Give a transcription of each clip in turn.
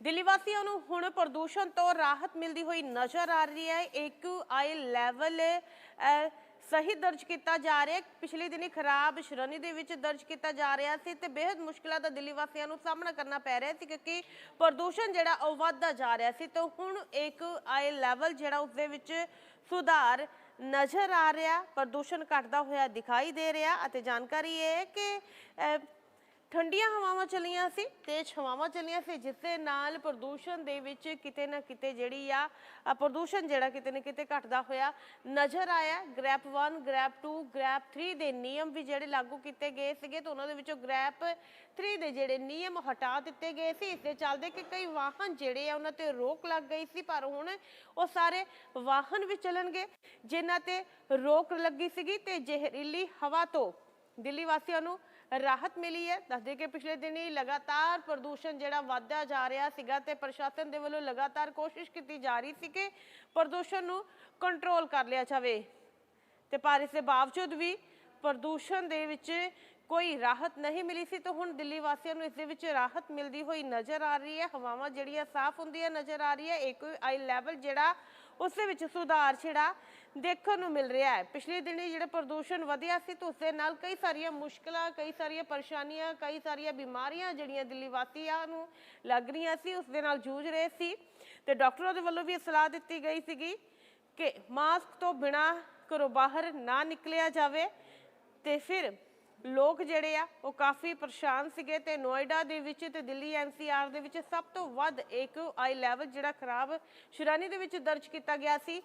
ਦਿੱਲੀ ਵਾਸੀਆਂ ਨੂੰ ਹੁਣ ਪ੍ਰਦੂਸ਼ਣ ਤੋਂ ਰਾਹਤ ਮਿਲਦੀ ਹੋਈ ਨਜ਼ਰ ਆ ਰਹੀ ਹੈ। ਇੱਕ ਆਈ ਲੈਵਲ ਸਹੀ ਦਰਜ ਕੀਤਾ ਜਾ ਰਿਹਾ ਪਿਛਲੇ ਦਿਨੀ ਖਰਾਬ ਸ਼੍ਰੇਣੀ ਦੇ ਵਿੱਚ ਦਰਜ ਕੀਤਾ ਜਾ ਰਿਹਾ ਸੀ ਤੇ ਬੇहद ਮੁਸ਼ਕਲਾਂ ਦਾ ਦਿੱਲੀ ਵਾਸੀਆਂ ਨੂੰ ਸਾਹਮਣਾ ਕਰਨਾ ਪੈ ਰਿਹਾ ਸੀ ਕਿਉਂਕਿ ਪ੍ਰਦੂਸ਼ਣ ਜਿਹੜਾ ਉਹ ਵੱਧਦਾ ਜਾ ਰਿਹਾ ਸੀ। ਤੇ ਹੁਣ ਇੱਕ ਆਈ ਲੈਵਲ ਜਿਹੜਾ ਉਸ ਦੇ ਵਿੱਚ ਸੁਧਾਰ ਨਜ਼ਰ ਆ ਰਿਹਾ। ਪ੍ਰਦੂਸ਼ਣ ਘਟਦਾ ਹੋਇਆ ਦਿਖਾਈ ਦੇ ਰਿਹਾ ਅਤੇ ਜਾਣਕਾਰੀ ਇਹ ਹੈ ਕਿ ਠੰਡੀਆਂ ਹਵਾਵਾਂ ਚੱਲੀਆਂ ਸੀ ਤੇਜ਼ ਹਵਾਵਾਂ ਚੱਲੀਆਂ ਸੀ ਜਿਸ ਦੇ ਨਾਲ ਪ੍ਰਦੂਸ਼ਣ ਦੇ ਵਿੱਚ ਕਿਤੇ ਨਾ ਕਿਤੇ ਜਿਹੜੀ ਆ ਅ, ਪ੍ਰਦੂਸ਼ਣ ਜਿਹੜਾ ਕਿਤੇ ਨਾ ਕਿਤੇ ਘਟਦਾ ਹੋਇਆ ਨਜ਼ਰ ਆਇਆ। ਗ੍ਰੈਪ 1 ਗ੍ਰੈਪ 2 ਗ੍ਰੈਪ 3 ਦੇ ਨਿਯਮ ਵੀ ਜਿਹੜੇ ਲਾਗੂ ਕੀਤੇ ਗਏ ਸੀਗੇ ਤਾਂ ਉਹਨਾਂ ਦੇ ਵਿੱਚੋਂ ਗ੍ਰੈਪ 3 ਦੇ ਜਿਹੜੇ ਨਿਯਮ ਹਟਾ ਦਿੱਤੇ ਗਏ ਸੀ। ਇਸ ਦੇ ਚੱਲਦੇ ਕਿ ਕਈ ਵਾਹਨ ਜਿਹੜੇ ਆ ਉਹਨਾਂ ਤੇ ਰੋਕ ਲੱਗ ਗਈ ਸੀ ਪਰ ਹੁਣ ਉਹ ਸਾਰੇ ਵਾਹਨ ਵੀ ਚੱਲਣਗੇ ਜਿਨ੍ਹਾਂ ਤੇ ਰੋਕ ਲੱਗੀ ਸੀਗੀ ਤੇ ਜ਼ਹਿਰੀਲੀ ਹਵਾ ਤੋਂ ਦਿੱਲੀ ਵਾਸੀਆਂ ਨੂੰ ਰਾਹਤ ਮਿਲੀ ਹੈ। ਦੱਸਦੇ ਕਿ ਪਿਛਲੇ ਦਿਨੀ ਲਗਾਤਾਰ ਪ੍ਰਦੂਸ਼ਣ ਜਿਹੜਾ ਵਧਦਾ ਜਾ ਰਿਹਾ ਸੀਗਾ ਤੇ ਪ੍ਰਸ਼ਾਸਨ ਦੇ ਵੱਲੋਂ ਲਗਾਤਾਰ ਕੋਸ਼ਿਸ਼ ਕੀਤੀ ਜਾ ਰਹੀ ਸੀ ਕਿ ਪ੍ਰਦੂਸ਼ਣ ਨੂੰ ਕੰਟਰੋਲ ਕਰ ਲਿਆ ਜਾਵੇ। ਤੇ ਪਰ ਇਸ ਦੇ ਬਾਵਜੂਦ ਵੀ ਪ੍ਰਦੂਸ਼ਣ ਦੇ ਵਿੱਚ ਕੋਈ ਰਾਹਤ ਨਹੀਂ ਮਿਲੀ ਸੀ ਤਾਂ ਹੁਣ ਦਿੱਲੀ ਵਾਸੀਆਂ ਨੂੰ ਇਸ ਦੇ ਵਿੱਚ ਰਾਹਤ ਮਿਲਦੀ ਹੋਈ ਨਜ਼ਰ ਆ ਰਹੀ ਹੈ। ਹਵਾਵਾਂ ਜਿਹੜੀਆਂ ਸਾਫ਼ ਹੁੰਦੀਆਂ ਨਜ਼ਰ ਆ ਰਹੀ ਹੈ ਇੱਕ ਆਈ ਲੈਵਲ ਜਿਹੜਾ, ਉਸ ਦੇ ਵਿੱਚ ਸੁਧਾਰ ਜਿਹੜਾ ਦੇਖਣ ਨੂੰ ਮਿਲ ਰਿਹਾ ਹੈ। ਪਿਛਲੇ ਦਿਨੀ ਜਿਹੜਾ ਪ੍ਰਦੂਸ਼ਣ ਵਧਿਆ ਸੀ ਤਾਂ ਉਸ ਦੇ ਨਾਲ ਕਈ ਸਾਰੀਆਂ ਮੁਸ਼ਕਲਾਂ, ਕਈ ਸਾਰੀਆਂ ਪਰੇਸ਼ਾਨੀਆਂ, ਕਈ ਸਾਰੀਆਂ ਬਿਮਾਰੀਆਂ ਜਿਹੜੀਆਂ ਦਿੱਲੀ ਵਾਸੀਆਂ ਨੂੰ ਲੱਗ ਰਹੀਆਂ ਸੀ ਉਸ ਦੇ ਨਾਲ ਜੂਝ ਰਹੇ ਸੀ। ਤੇ ਡਾਕਟਰਾਂ ਦੇ ਵੱਲੋਂ ਵੀ ਇਹ ਸਲਾਹ ਦਿੱਤੀ ਗਈ ਸੀਗੀ ਕਿ ਮਾਸਕ ਤੋਂ ਬਿਨਾ ਘਰੋਂ ਬਾਹਰ ਨਾ ਨਿਕਲਿਆ ਜਾਵੇ ਤੇ ਫਿਰ ਲੋਕ ਜਿਹੜੇ ਆ, ਉਹ ਕਾਫੀ ਪਰੇਸ਼ਾਨ ਸੀਗੇ ਤੇ ਨੋਇਡਾ ਦੇ ਵਿੱਚ ਤੇ ਦਿੱਲੀ ਐਨਸੀਆਰ ਦੇ ਵਿੱਚ ਸਭ ਤੋਂ ਵੱਧ ਇੱਕ ਆਈ ਲੈਵਲ ਜਿਹੜਾ ਖਰਾਬ ਸ਼ੁਰਾਨੀ ਦੇ ਵਿੱਚ ਦਰਜ ਕੀਤਾ ਗਿਆ ਸੀ।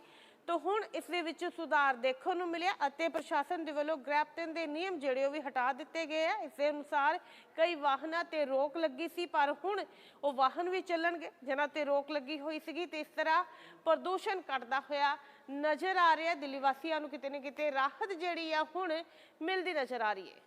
ਤਾਂ ਹੁਣ ਇਸ ਦੇ ਵਿੱਚ ਸੁਧਾਰ ਦੇਖਣ ਨੂੰ ਮਿਲਿਆ ਅਤੇ ਪ੍ਰਸ਼ਾਸਨ ਦੇ ਵੱਲੋਂ ਗ੍ਰੈਪਟਨ ਦੇ ਨਿਯਮ ਜਿਹੜੇ ਉਹ ਵੀ ਹਟਾ ਦਿੱਤੇ ਗਏ ਆ। ਇਸ ਦੇ ਅਨੁਸਾਰ ਕਈ ਵਾਹਨਾਂ ਤੇ ਰੋਕ ਲੱਗੀ ਸੀ, ਪਰ ਹੁਣ ਉਹ ਵਾਹਨ ਵੀ ਚੱਲਣਗੇ, ਜਿਨ੍ਹਾਂ ਤੇ ਰੋਕ ਲੱਗੀ ਹੋਈ ਸੀਗੀ ਤੇ ਇਸ ਤਰ੍ਹਾਂ ਪ੍ਰਦੂਸ਼ਣ ਘਟਦਾ ਹੋਇਆ ਨਜ਼ਰ ਆ ਰਿਹਾ ਦਿੱਲੀ ਵਾਸੀਆਂ ਨੂੰ ਕਿਤੇ ਨਾ ਕਿਤੇ ਰਾਹਤ ਜਿਹੜੀ ਆ ਹੁਣ ਮਿਲਦੀ ਨਜ਼ਰ ਆ ਰਹੀ ਹੈ।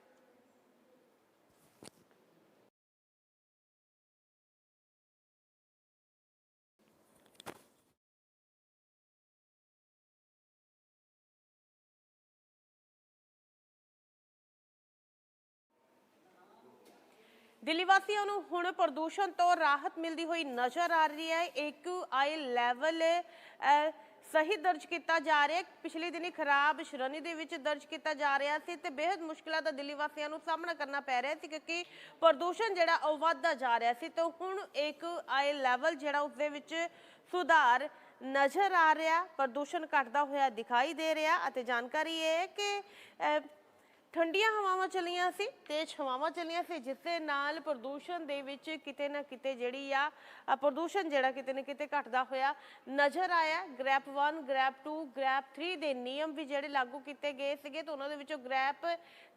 ਦਿੱਲੀ ਵਾਸੀਆਂ ਨੂੰ ਹੁਣ ਪ੍ਰਦੂਸ਼ਣ ਤੋਂ ਰਾਹਤ ਮਿਲਦੀ ਹੋਈ ਨਜ਼ਰ ਆ ਰਹੀ ਹੈ। ਇੱਕ ਆਈ ਲੈਵਲ ਸਹੀ ਦਰਜ ਕੀਤਾ ਜਾ ਰਿਹਾ ਹੈ। ਪਿਛਲੇ ਦਿਨੀ ਖਰਾਬ ਸ਼੍ਰੇਣੀ ਦੇ ਵਿੱਚ ਦਰਜ ਕੀਤਾ ਜਾ ਰਿਹਾ ਸੀ ਤੇ ਬੇहद ਮੁਸ਼ਕਲਾਂ ਦਾ ਦਿੱਲੀ ਵਾਸੀਆਂ ਨੂੰ ਸਾਹਮਣਾ ਕਰਨਾ ਪੈ ਰਿਹਾ ਸੀ ਕਿਉਂਕਿ ਪ੍ਰਦੂਸ਼ਣ ਜਿਹੜਾ ਉਹ ਵੱਧਦਾ ਜਾ ਰਿਹਾ ਸੀ ਤਾਂ ਹੁਣ ਇੱਕ ਆਏ ਲੈਵਲ ਜਿਹੜਾ ਉਸ ਦੇ ਵਿੱਚ ਸੁਧਾਰ ਨਜ਼ਰ ਆ ਰਿਹਾ। ਪ੍ਰਦੂਸ਼ਣ ਘਟਦਾ ਹੋਇਆ ਦਿਖਾਈ ਦੇ ਰਿਹਾ ਅਤੇ ਜਾਣਕਾਰੀ ਇਹ ਹੈ ਕਿ ਠੰਡੀਆਂ ਹਵਾਵਾਂ ਚੱਲੀਆਂ ਸੀ ਤੇਜ਼ ਹਵਾਵਾਂ ਚੱਲੀਆਂ ਸੀ ਜਿਸ ਦੇ ਨਾਲ ਪ੍ਰਦੂਸ਼ਣ ਦੇ ਵਿੱਚ ਕਿਤੇ ਨਾ ਕਿਤੇ ਜਿਹੜੀ ਆ ਅ, ਪ੍ਰਦੂਸ਼ਣ ਜਿਹੜਾ ਕਿਤੇ ਨਾ ਕਿਤੇ ਘਟਦਾ ਹੋਇਆ ਨਜ਼ਰ ਆਇਆ। ਗ੍ਰੈਪ 1 ਗ੍ਰੈਪ 2 ਗ੍ਰੈਪ 3 ਦੇ ਨਿਯਮ ਵੀ ਜਿਹੜੇ ਲਾਗੂ ਕੀਤੇ ਗਏ ਸੀਗੇ ਤਾਂ ਉਹਨਾਂ ਦੇ ਵਿੱਚੋਂ ਗ੍ਰੈਪ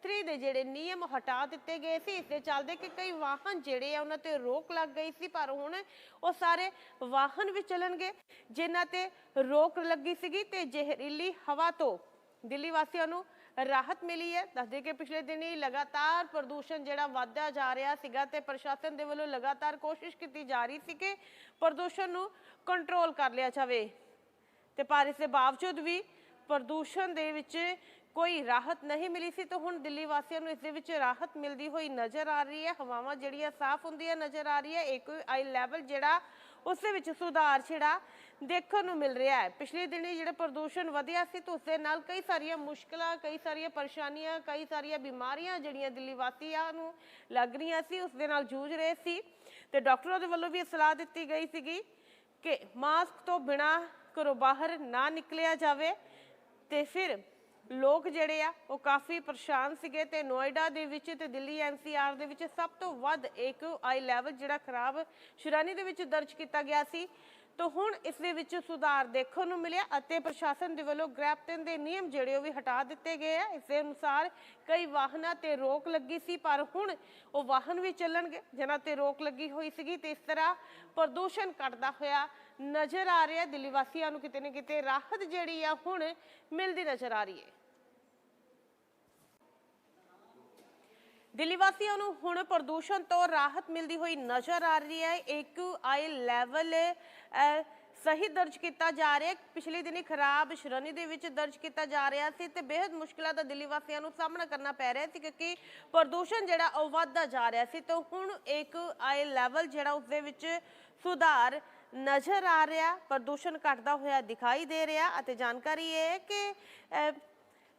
3 ਦੇ ਜਿਹੜੇ ਨਿਯਮ ਹਟਾ ਦਿੱਤੇ ਗਏ ਸੀ। ਇਸ ਦੇ ਚੱਲਦੇ ਕਿ ਕਈ ਵਾਹਨ ਜਿਹੜੇ ਆ ਉਹਨਾਂ ਤੇ ਰੋਕ ਲੱਗ ਗਈ ਸੀ ਪਰ ਹੁਣ ਉਹ ਸਾਰੇ ਵਾਹਨ ਵੀ ਚੱਲਣਗੇ ਜਿਨ੍ਹਾਂ ਤੇ ਰੋਕ ਲੱਗੀ ਸੀਗੀ ਤੇ ਜ਼ਹਿਰੀਲੀ ਹਵਾ ਤੋਂ ਦਿੱਲੀ ਵਾਸੀਆਂ ਨੂੰ ਰਾਹਤ ਮਿਲੀ ਹੈ। ਦੱਸਦੇ ਕਿ ਪਿਛਲੇ ਦਿਨੀ ਲਗਾਤਾਰ ਪ੍ਰਦੂਸ਼ਣ ਜਿਹੜਾ ਵਧਦਾ ਜਾ ਰਿਹਾ ਸੀਗਾ ਤੇ ਪ੍ਰਸ਼ਾਸਨ ਦੇ ਵੱਲੋਂ ਲਗਾਤਾਰ ਕੋਸ਼ਿਸ਼ ਕੀਤੀ ਜਾ ਰਹੀ ਸੀ ਕਿ ਪ੍ਰਦੂਸ਼ਣ ਨੂੰ ਕੰਟਰੋਲ ਕਰ ਲਿਆ ਜਾਵੇ। ਤੇ ਪਰ ਇਸ ਦੇ ਬਾਵਜੂਦ ਵੀ ਪ੍ਰਦੂਸ਼ਣ ਦੇ ਵਿੱਚ ਕੋਈ ਰਾਹਤ ਨਹੀਂ ਮਿਲੀ ਸੀ, ਤਾਂ ਹੁਣ ਦਿੱਲੀ ਵਾਸੀਆਂ ਨੂੰ ਇਸ ਦੇ ਵਿੱਚ ਰਾਹਤ ਮਿਲਦੀ ਹੋਈ ਨਜ਼ਰ ਆ ਰਹੀ ਹੈ। ਹਵਾਵਾਂ ਜਿਹੜੀਆਂ ਸਾਫ਼ ਹੁੰਦੀਆਂ ਨਜ਼ਰ ਆ ਰਹੀ ਹੈ ਇੱਕ ਆਈ ਲੈਵਲ ਜਿਹੜਾ ਉਸ ਦੇ ਵਿੱਚ ਸੁਧਾਰ ਜਿਹੜਾ ਦੇਖਣ ਨੂੰ ਮਿਲ ਰਿਹਾ ਹੈ। ਪਿਛਲੇ ਦਿਨੀ ਜਿਹੜਾ ਪ੍ਰਦੂਸ਼ਣ ਵਧਿਆ ਸੀ ਤਾਂ ਉਸ ਦੇ ਨਾਲ ਕਈ ਸਾਰੀਆਂ ਮੁਸ਼ਕਲਾਂ, ਕਈ ਸਾਰੀਆਂ ਪਰੇਸ਼ਾਨੀਆਂ, ਕਈ ਸਾਰੀਆਂ ਬਿਮਾਰੀਆਂ ਜਿਹੜੀਆਂ ਦਿੱਲੀ ਵਾਸੀਆਂ ਨੂੰ ਲੱਗ ਰਹੀਆਂ ਸੀ ਉਸ ਦੇ ਨਾਲ ਜੂਝ ਰਹੇ ਸੀ ਤੇ ਡਾਕਟਰਾਂ ਦੇ ਵੱਲੋਂ ਵੀ ਇਹ ਸਲਾਹ ਦਿੱਤੀ ਗਈ ਸੀਗੀ ਕਿ ਮਾਸਕ ਤੋਂ ਬਿਨਾ ਘਰੋਂ ਬਾਹਰ ਨਾ ਨਿਕਲਿਆ ਜਾਵੇ ਤੇ ਫਿਰ ਲੋਕ ਜਿਹੜੇ ਆ, ਉਹ ਕਾਫੀ ਪਰੇਸ਼ਾਨ ਸੀਗੇ ਤੇ ਨੋਇਡਾ ਦੇ ਵਿੱਚ ਤੇ ਦਿੱਲੀ ਐਨਸੀਆਰ ਦੇ ਵਿੱਚ ਸਭ ਤੋਂ ਵੱਧ ਇੱਕ ਆਈ ਲੈਵਲ ਜਿਹੜਾ ਖਰਾਬ ਸ਼ੁਰਾਨੀ ਦੇ ਵਿੱਚ ਦਰਜ ਕੀਤਾ ਗਿਆ ਸੀ। ਤਾਂ ਹੁਣ ਇਸ ਦੇ ਵਿੱਚ ਸੁਧਾਰ ਦੇਖਣ ਨੂੰ ਮਿਲਿਆ ਅਤੇ ਪ੍ਰਸ਼ਾਸਨ ਦੇ ਵੱਲੋਂ ਗ੍ਰੈਪਟਨ ਦੇ ਨਿਯਮ ਜਿਹੜੇ ਉਹ ਵੀ ਹਟਾ ਦਿੱਤੇ ਗਏ ਆ। ਇਸ ਦੇ ਅਨੁਸਾਰ ਕਈ ਵਾਹਨਾਂ ਤੇ ਰੋਕ ਲੱਗੀ ਸੀ, ਪਰ ਹੁਣ ਉਹ ਵਾਹਨ ਵੀ ਚੱਲਣਗੇ, ਜਿਨ੍ਹਾਂ ਤੇ ਰੋਕ ਲੱਗੀ ਹੋਈ ਸੀਗੀ ਤੇ ਇਸ ਤਰ੍ਹਾਂ ਪ੍ਰਦੂਸ਼ਣ ਘਟਦਾ ਹੋਇਆ ਨਜ਼ਰ ਆ ਰਿਹਾ। ਦਿੱਲੀ ਵਾਸੀਆਂ ਨੂੰ ਕਿਤੇ ਨਾ ਕਿਤੇ ਰਾਹਤ ਜਿਹੜੀ ਆ ਹੁਣ ਮਿਲਦੀ ਨਜ਼ਰ ਆ ਰਹੀ ਹੈ। ਦਿੱਲੀ ਵਾਸੀਆਂ ਨੂੰ ਹੁਣ ਪ੍ਰਦੂਸ਼ਣ ਤੋਂ ਰਾਹਤ ਮਿਲਦੀ ਹੋਈ ਨਜ਼ਰ ਆ ਰਹੀ ਹੈ। ਇੱਕ ਆਈ ਲੈਵਲ ਸਹੀ ਦਰਜ ਕੀਤਾ ਜਾ ਰਿਹਾ ਪਿਛਲੇ ਦਿਨੀ ਖਰਾਬ ਸ਼੍ਰੇਣੀ ਦੇ ਵਿੱਚ ਦਰਜ ਕੀਤਾ ਜਾ ਰਿਹਾ ਸੀ ਤੇ ਬੇहद ਮੁਸ਼ਕਲਾਂ ਦਾ ਦਿੱਲੀ ਵਾਸੀਆਂ ਨੂੰ ਸਾਹਮਣਾ ਕਰਨਾ ਪੈ ਰਿਹਾ ਸੀ ਕਿਉਂਕਿ ਪ੍ਰਦੂਸ਼ਣ ਜਿਹੜਾ ਉਹ ਵੱਧਦਾ ਜਾ ਰਿਹਾ ਸੀ। ਤੇ ਹੁਣ ਇੱਕ ਆਏ ਲੈਵਲ ਜਿਹੜਾ ਉਸ ਦੇ ਵਿੱਚ ਸੁਧਾਰ ਨਜ਼ਰ ਆ ਰਿਹਾ। ਪ੍ਰਦੂਸ਼ਣ ਘਟਦਾ ਹੋਇਆ ਦਿਖਾਈ ਦੇ ਰਿਹਾ ਅਤੇ ਜਾਣਕਾਰੀ ਇਹ ਹੈ ਕਿ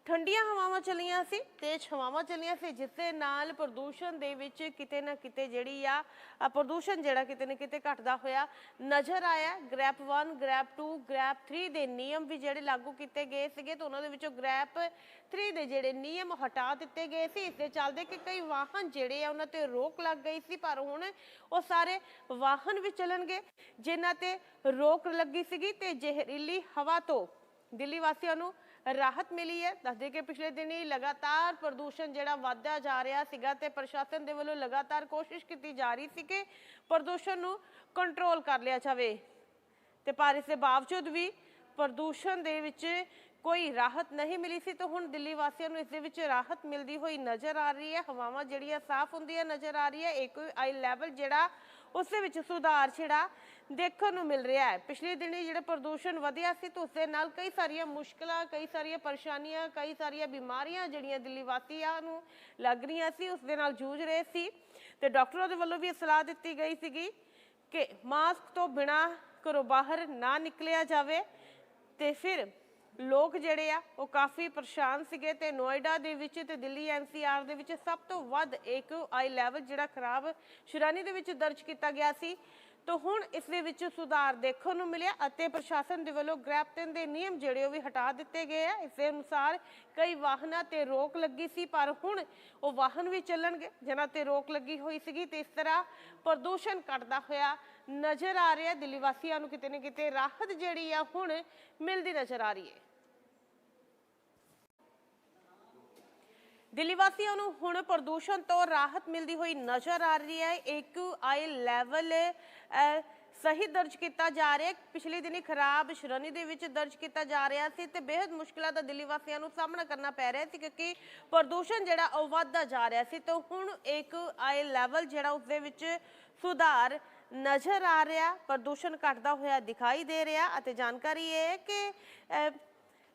ਠੰਡੀਆਂ ਹਵਾਵਾਂ ਚੱਲੀਆਂ ਸੀ ਤੇਜ਼ ਹਵਾਵਾਂ ਚੱਲੀਆਂ ਸੀ ਜਿਸ ਦੇ ਨਾਲ ਪ੍ਰਦੂਸ਼ਣ ਦੇ ਵਿੱਚ ਕਿਤੇ ਨਾ ਕਿਤੇ ਜਿਹੜੀ ਆ ਅ, ਪ੍ਰਦੂਸ਼ਣ ਜਿਹੜਾ ਕਿਤੇ ਨਾ ਕਿਤੇ ਘਟਦਾ ਹੋਇਆ ਨਜ਼ਰ ਆਇਆ। ਗ੍ਰੈਪ 1 ਗ੍ਰੈਪ 2 ਗ੍ਰੈਪ 3 ਦੇ ਨਿਯਮ ਵੀ ਜਿਹੜੇ ਲਾਗੂ ਕੀਤੇ ਗਏ ਸੀਗੇ ਤੇ ਉਹਨਾਂ ਦੇ ਵਿੱਚੋਂ ਗ੍ਰੈਪ 3 ਦੇ ਜਿਹੜੇ ਨਿਯਮ ਹਟਾ ਦਿੱਤੇ ਗਏ ਸੀ। ਇਸ ਦੇ ਚੱਲਦੇ ਕਿ ਕਈ ਵਾਹਨ ਜਿਹੜੇ ਆ ਉਹਨਾਂ ਤੇ ਰੋਕ ਲੱਗ ਗਈ ਸੀ ਪਰ ਹੁਣ ਉਹ ਸਾਰੇ ਵਾਹਨ ਵੀ ਚੱਲਣਗੇ ਜਿਨ੍ਹਾਂ ਤੇ ਰੋਕ ਲੱਗੀ ਸੀਗੀ ਤੇ ਜ਼ਹਿਰੀਲੀ ਹਵਾ ਤੋਂ ਦਿੱਲੀ ਵਾਸੀਆਂ ਨੂੰ ਰਾਹਤ ਮਿਲੀ ਹੈ। ਦੱਸਦੇ ਕਿ ਪਿਛਲੇ ਦਿਨੀ ਲਗਾਤਾਰ ਪ੍ਰਦੂਸ਼ਣ ਜਿਹੜਾ ਵਧਦਾ ਜਾ ਰਿਹਾ ਸੀਗਾ ਤੇ ਪ੍ਰਸ਼ਾਸਨ ਦੇ ਵੱਲੋਂ ਲਗਾਤਾਰ ਕੋਸ਼ਿਸ਼ ਕੀਤੀ ਜਾ ਰਹੀ ਸੀ ਕਿ ਪ੍ਰਦੂਸ਼ਣ ਨੂੰ ਕੰਟਰੋਲ ਕਰ ਲਿਆ ਜਾਵੇ। ਤੇ ਪਰ ਇਸ ਦੇ ਬਾਵਜੂਦ ਵੀ ਪ੍ਰਦੂਸ਼ਣ ਦੇ ਵਿੱਚ ਕੋਈ ਰਾਹਤ ਨਹੀਂ ਮਿਲੀ ਸੀ ਤਾਂ ਹੁਣ ਦਿੱਲੀ ਵਾਸੀਆਂ ਨੂੰ ਇਸ ਦੇ ਵਿੱਚ ਰਾਹਤ ਮਿਲਦੀ ਹੋਈ ਨਜ਼ਰ ਆ ਰਹੀ ਹੈ। ਹਵਾਵਾਂ ਜਿਹੜੀਆਂ ਸਾਫ਼ ਹੁੰਦੀਆਂ ਨਜ਼ਰ ਆ ਰਹੀ ਹੈ ਇੱਕ ਆਈ ਲੈਵਲ ਜਿਹੜਾ ਉਸ ਦੇ ਵਿੱਚ ਸੁਧਾਰ ਜਿਹੜਾ ਦੇਖਣ ਨੂੰ ਮਿਲ ਰਿਹਾ ਹੈ। ਪਿਛਲੇ ਦਿਨੀ ਜਿਹੜਾ ਪ੍ਰਦੂਸ਼ਣ ਵਧਿਆ ਸੀ ਤਾਂ ਉਸ ਦੇ ਨਾਲ ਕਈ ਸਾਰੀਆਂ ਮੁਸ਼ਕਲਾਂ, ਕਈ ਸਾਰੀਆਂ ਪਰੇਸ਼ਾਨੀਆਂ, ਕਈ ਸਾਰੀਆਂ ਬਿਮਾਰੀਆਂ ਜਿਹੜੀਆਂ ਦਿੱਲੀ ਵਾਸੀਆਂ ਨੂੰ ਲੱਗ ਰਹੀਆਂ ਸੀ ਉਸ ਦੇ ਨਾਲ ਜੂਝ ਰਹੇ ਸੀ ਤੇ ਡਾਕਟਰਾਂ ਦੇ ਵੱਲੋਂ ਵੀ ਇਹ ਸਲਾਹ ਦਿੱਤੀ ਗਈ ਸੀਗੀ ਕਿ ਮਾਸਕ ਤੋਂ ਬਿਨਾ ਘਰੋਂ ਬਾਹਰ ਨਾ ਨਿਕਲਿਆ ਜਾਵੇ ਤੇ ਫਿਰ ਲੋਕ ਜਿਹੜੇ ਆ, ਉਹ ਕਾਫੀ ਪਰੇਸ਼ਾਨ ਸੀਗੇ ਤੇ ਨੋਇਡਾ ਦੇ ਵਿੱਚ ਤੇ ਦਿੱਲੀ ਐਨਸੀਆਰ ਦੇ ਵਿੱਚ ਸਭ ਤੋਂ ਵੱਧ ਇੱਕ ਆਈ ਲੈਵਲ ਜਿਹੜਾ ਖਰਾਬ ਸ਼ੁਰਾਨੀ ਦੇ ਵਿੱਚ ਦਰਜ ਕੀਤਾ ਗਿਆ ਸੀ। ਤਾਂ ਹੁਣ ਇਸ ਦੇ ਵਿੱਚ ਸੁਧਾਰ ਦੇਖਣ ਨੂੰ ਮਿਲਿਆ ਅਤੇ ਪ੍ਰਸ਼ਾਸਨ ਦੇ ਵੱਲੋਂ ਗ੍ਰੈਪਟਨ ਦੇ ਨਿਯਮ ਜਿਹੜੇ ਉਹ ਵੀ ਹਟਾ ਦਿੱਤੇ ਗਏ ਆ। ਇਸ ਦੇ ਅਨੁਸਾਰ ਕਈ ਵਾਹਨਾਂ ਤੇ ਰੋਕ ਲੱਗੀ ਸੀ, ਪਰ ਹੁਣ ਉਹ ਵਾਹਨ ਵੀ ਚੱਲਣਗੇ, ਜਿਨ੍ਹਾਂ ਤੇ ਰੋਕ ਲੱਗੀ ਹੋਈ ਸੀਗੀ ਤੇ ਇਸ ਤਰ੍ਹਾਂ ਪ੍ਰਦੂਸ਼ਣ ਘਟਦਾ ਹੋਇਆ ਨਜ਼ਰ ਆ ਰਿਹਾ। ਦਿੱਲੀ ਵਾਸੀਆਂ ਨੂੰ ਕਿਤੇ ਨਾ ਕਿਤੇ ਰਾਹਤ ਜਿਹੜੀ ਆ ਹੁਣ ਮਿਲਦੀ ਨਜ਼ਰ ਆ ਰਹੀ ਹੈ। ਦਿੱਲੀ ਵਾਸੀਆਂ ਨੂੰ ਹੁਣ ਪ੍ਰਦੂਸ਼ਣ ਤੋਂ ਰਾਹਤ ਮਿਲਦੀ ਹੋਈ ਨਜ਼ਰ ਆ ਰਹੀ ਹੈ। ਇੱਕ ਆਈ ਲੈਵਲ ਸਹੀ ਦਰਜ ਕੀਤਾ ਜਾ ਰਿਹਾ ਪਿਛਲੇ ਦਿਨੀ ਖਰਾਬ ਸ਼੍ਰੇਣੀ ਦੇ ਵਿੱਚ ਦਰਜ ਕੀਤਾ ਜਾ ਰਿਹਾ ਸੀ ਤੇ ਬੇहद ਮੁਸ਼ਕਲਾਂ ਦਾ ਦਿੱਲੀ ਵਾਸੀਆਂ ਨੂੰ ਸਾਹਮਣਾ ਕਰਨਾ ਪੈ ਰਿਹਾ ਸੀ ਕਿਉਂਕਿ ਪ੍ਰਦੂਸ਼ਣ ਜਿਹੜਾ ਉਹ ਵੱਧਦਾ ਜਾ ਰਿਹਾ ਸੀ। ਤੇ ਹੁਣ ਇੱਕ ਆਈ ਲੈਵਲ ਜਿਹੜਾ ਉਸ ਦੇ ਵਿੱਚ ਸੁਧਾਰ ਨਜ਼ਰ ਆ ਰਿਹਾ। ਪ੍ਰਦੂਸ਼ਣ ਘਟਦਾ ਹੋਇਆ ਦਿਖਾਈ ਦੇ ਰਿਹਾ ਅਤੇ ਜਾਣਕਾਰੀ ਇਹ ਹੈ ਕਿ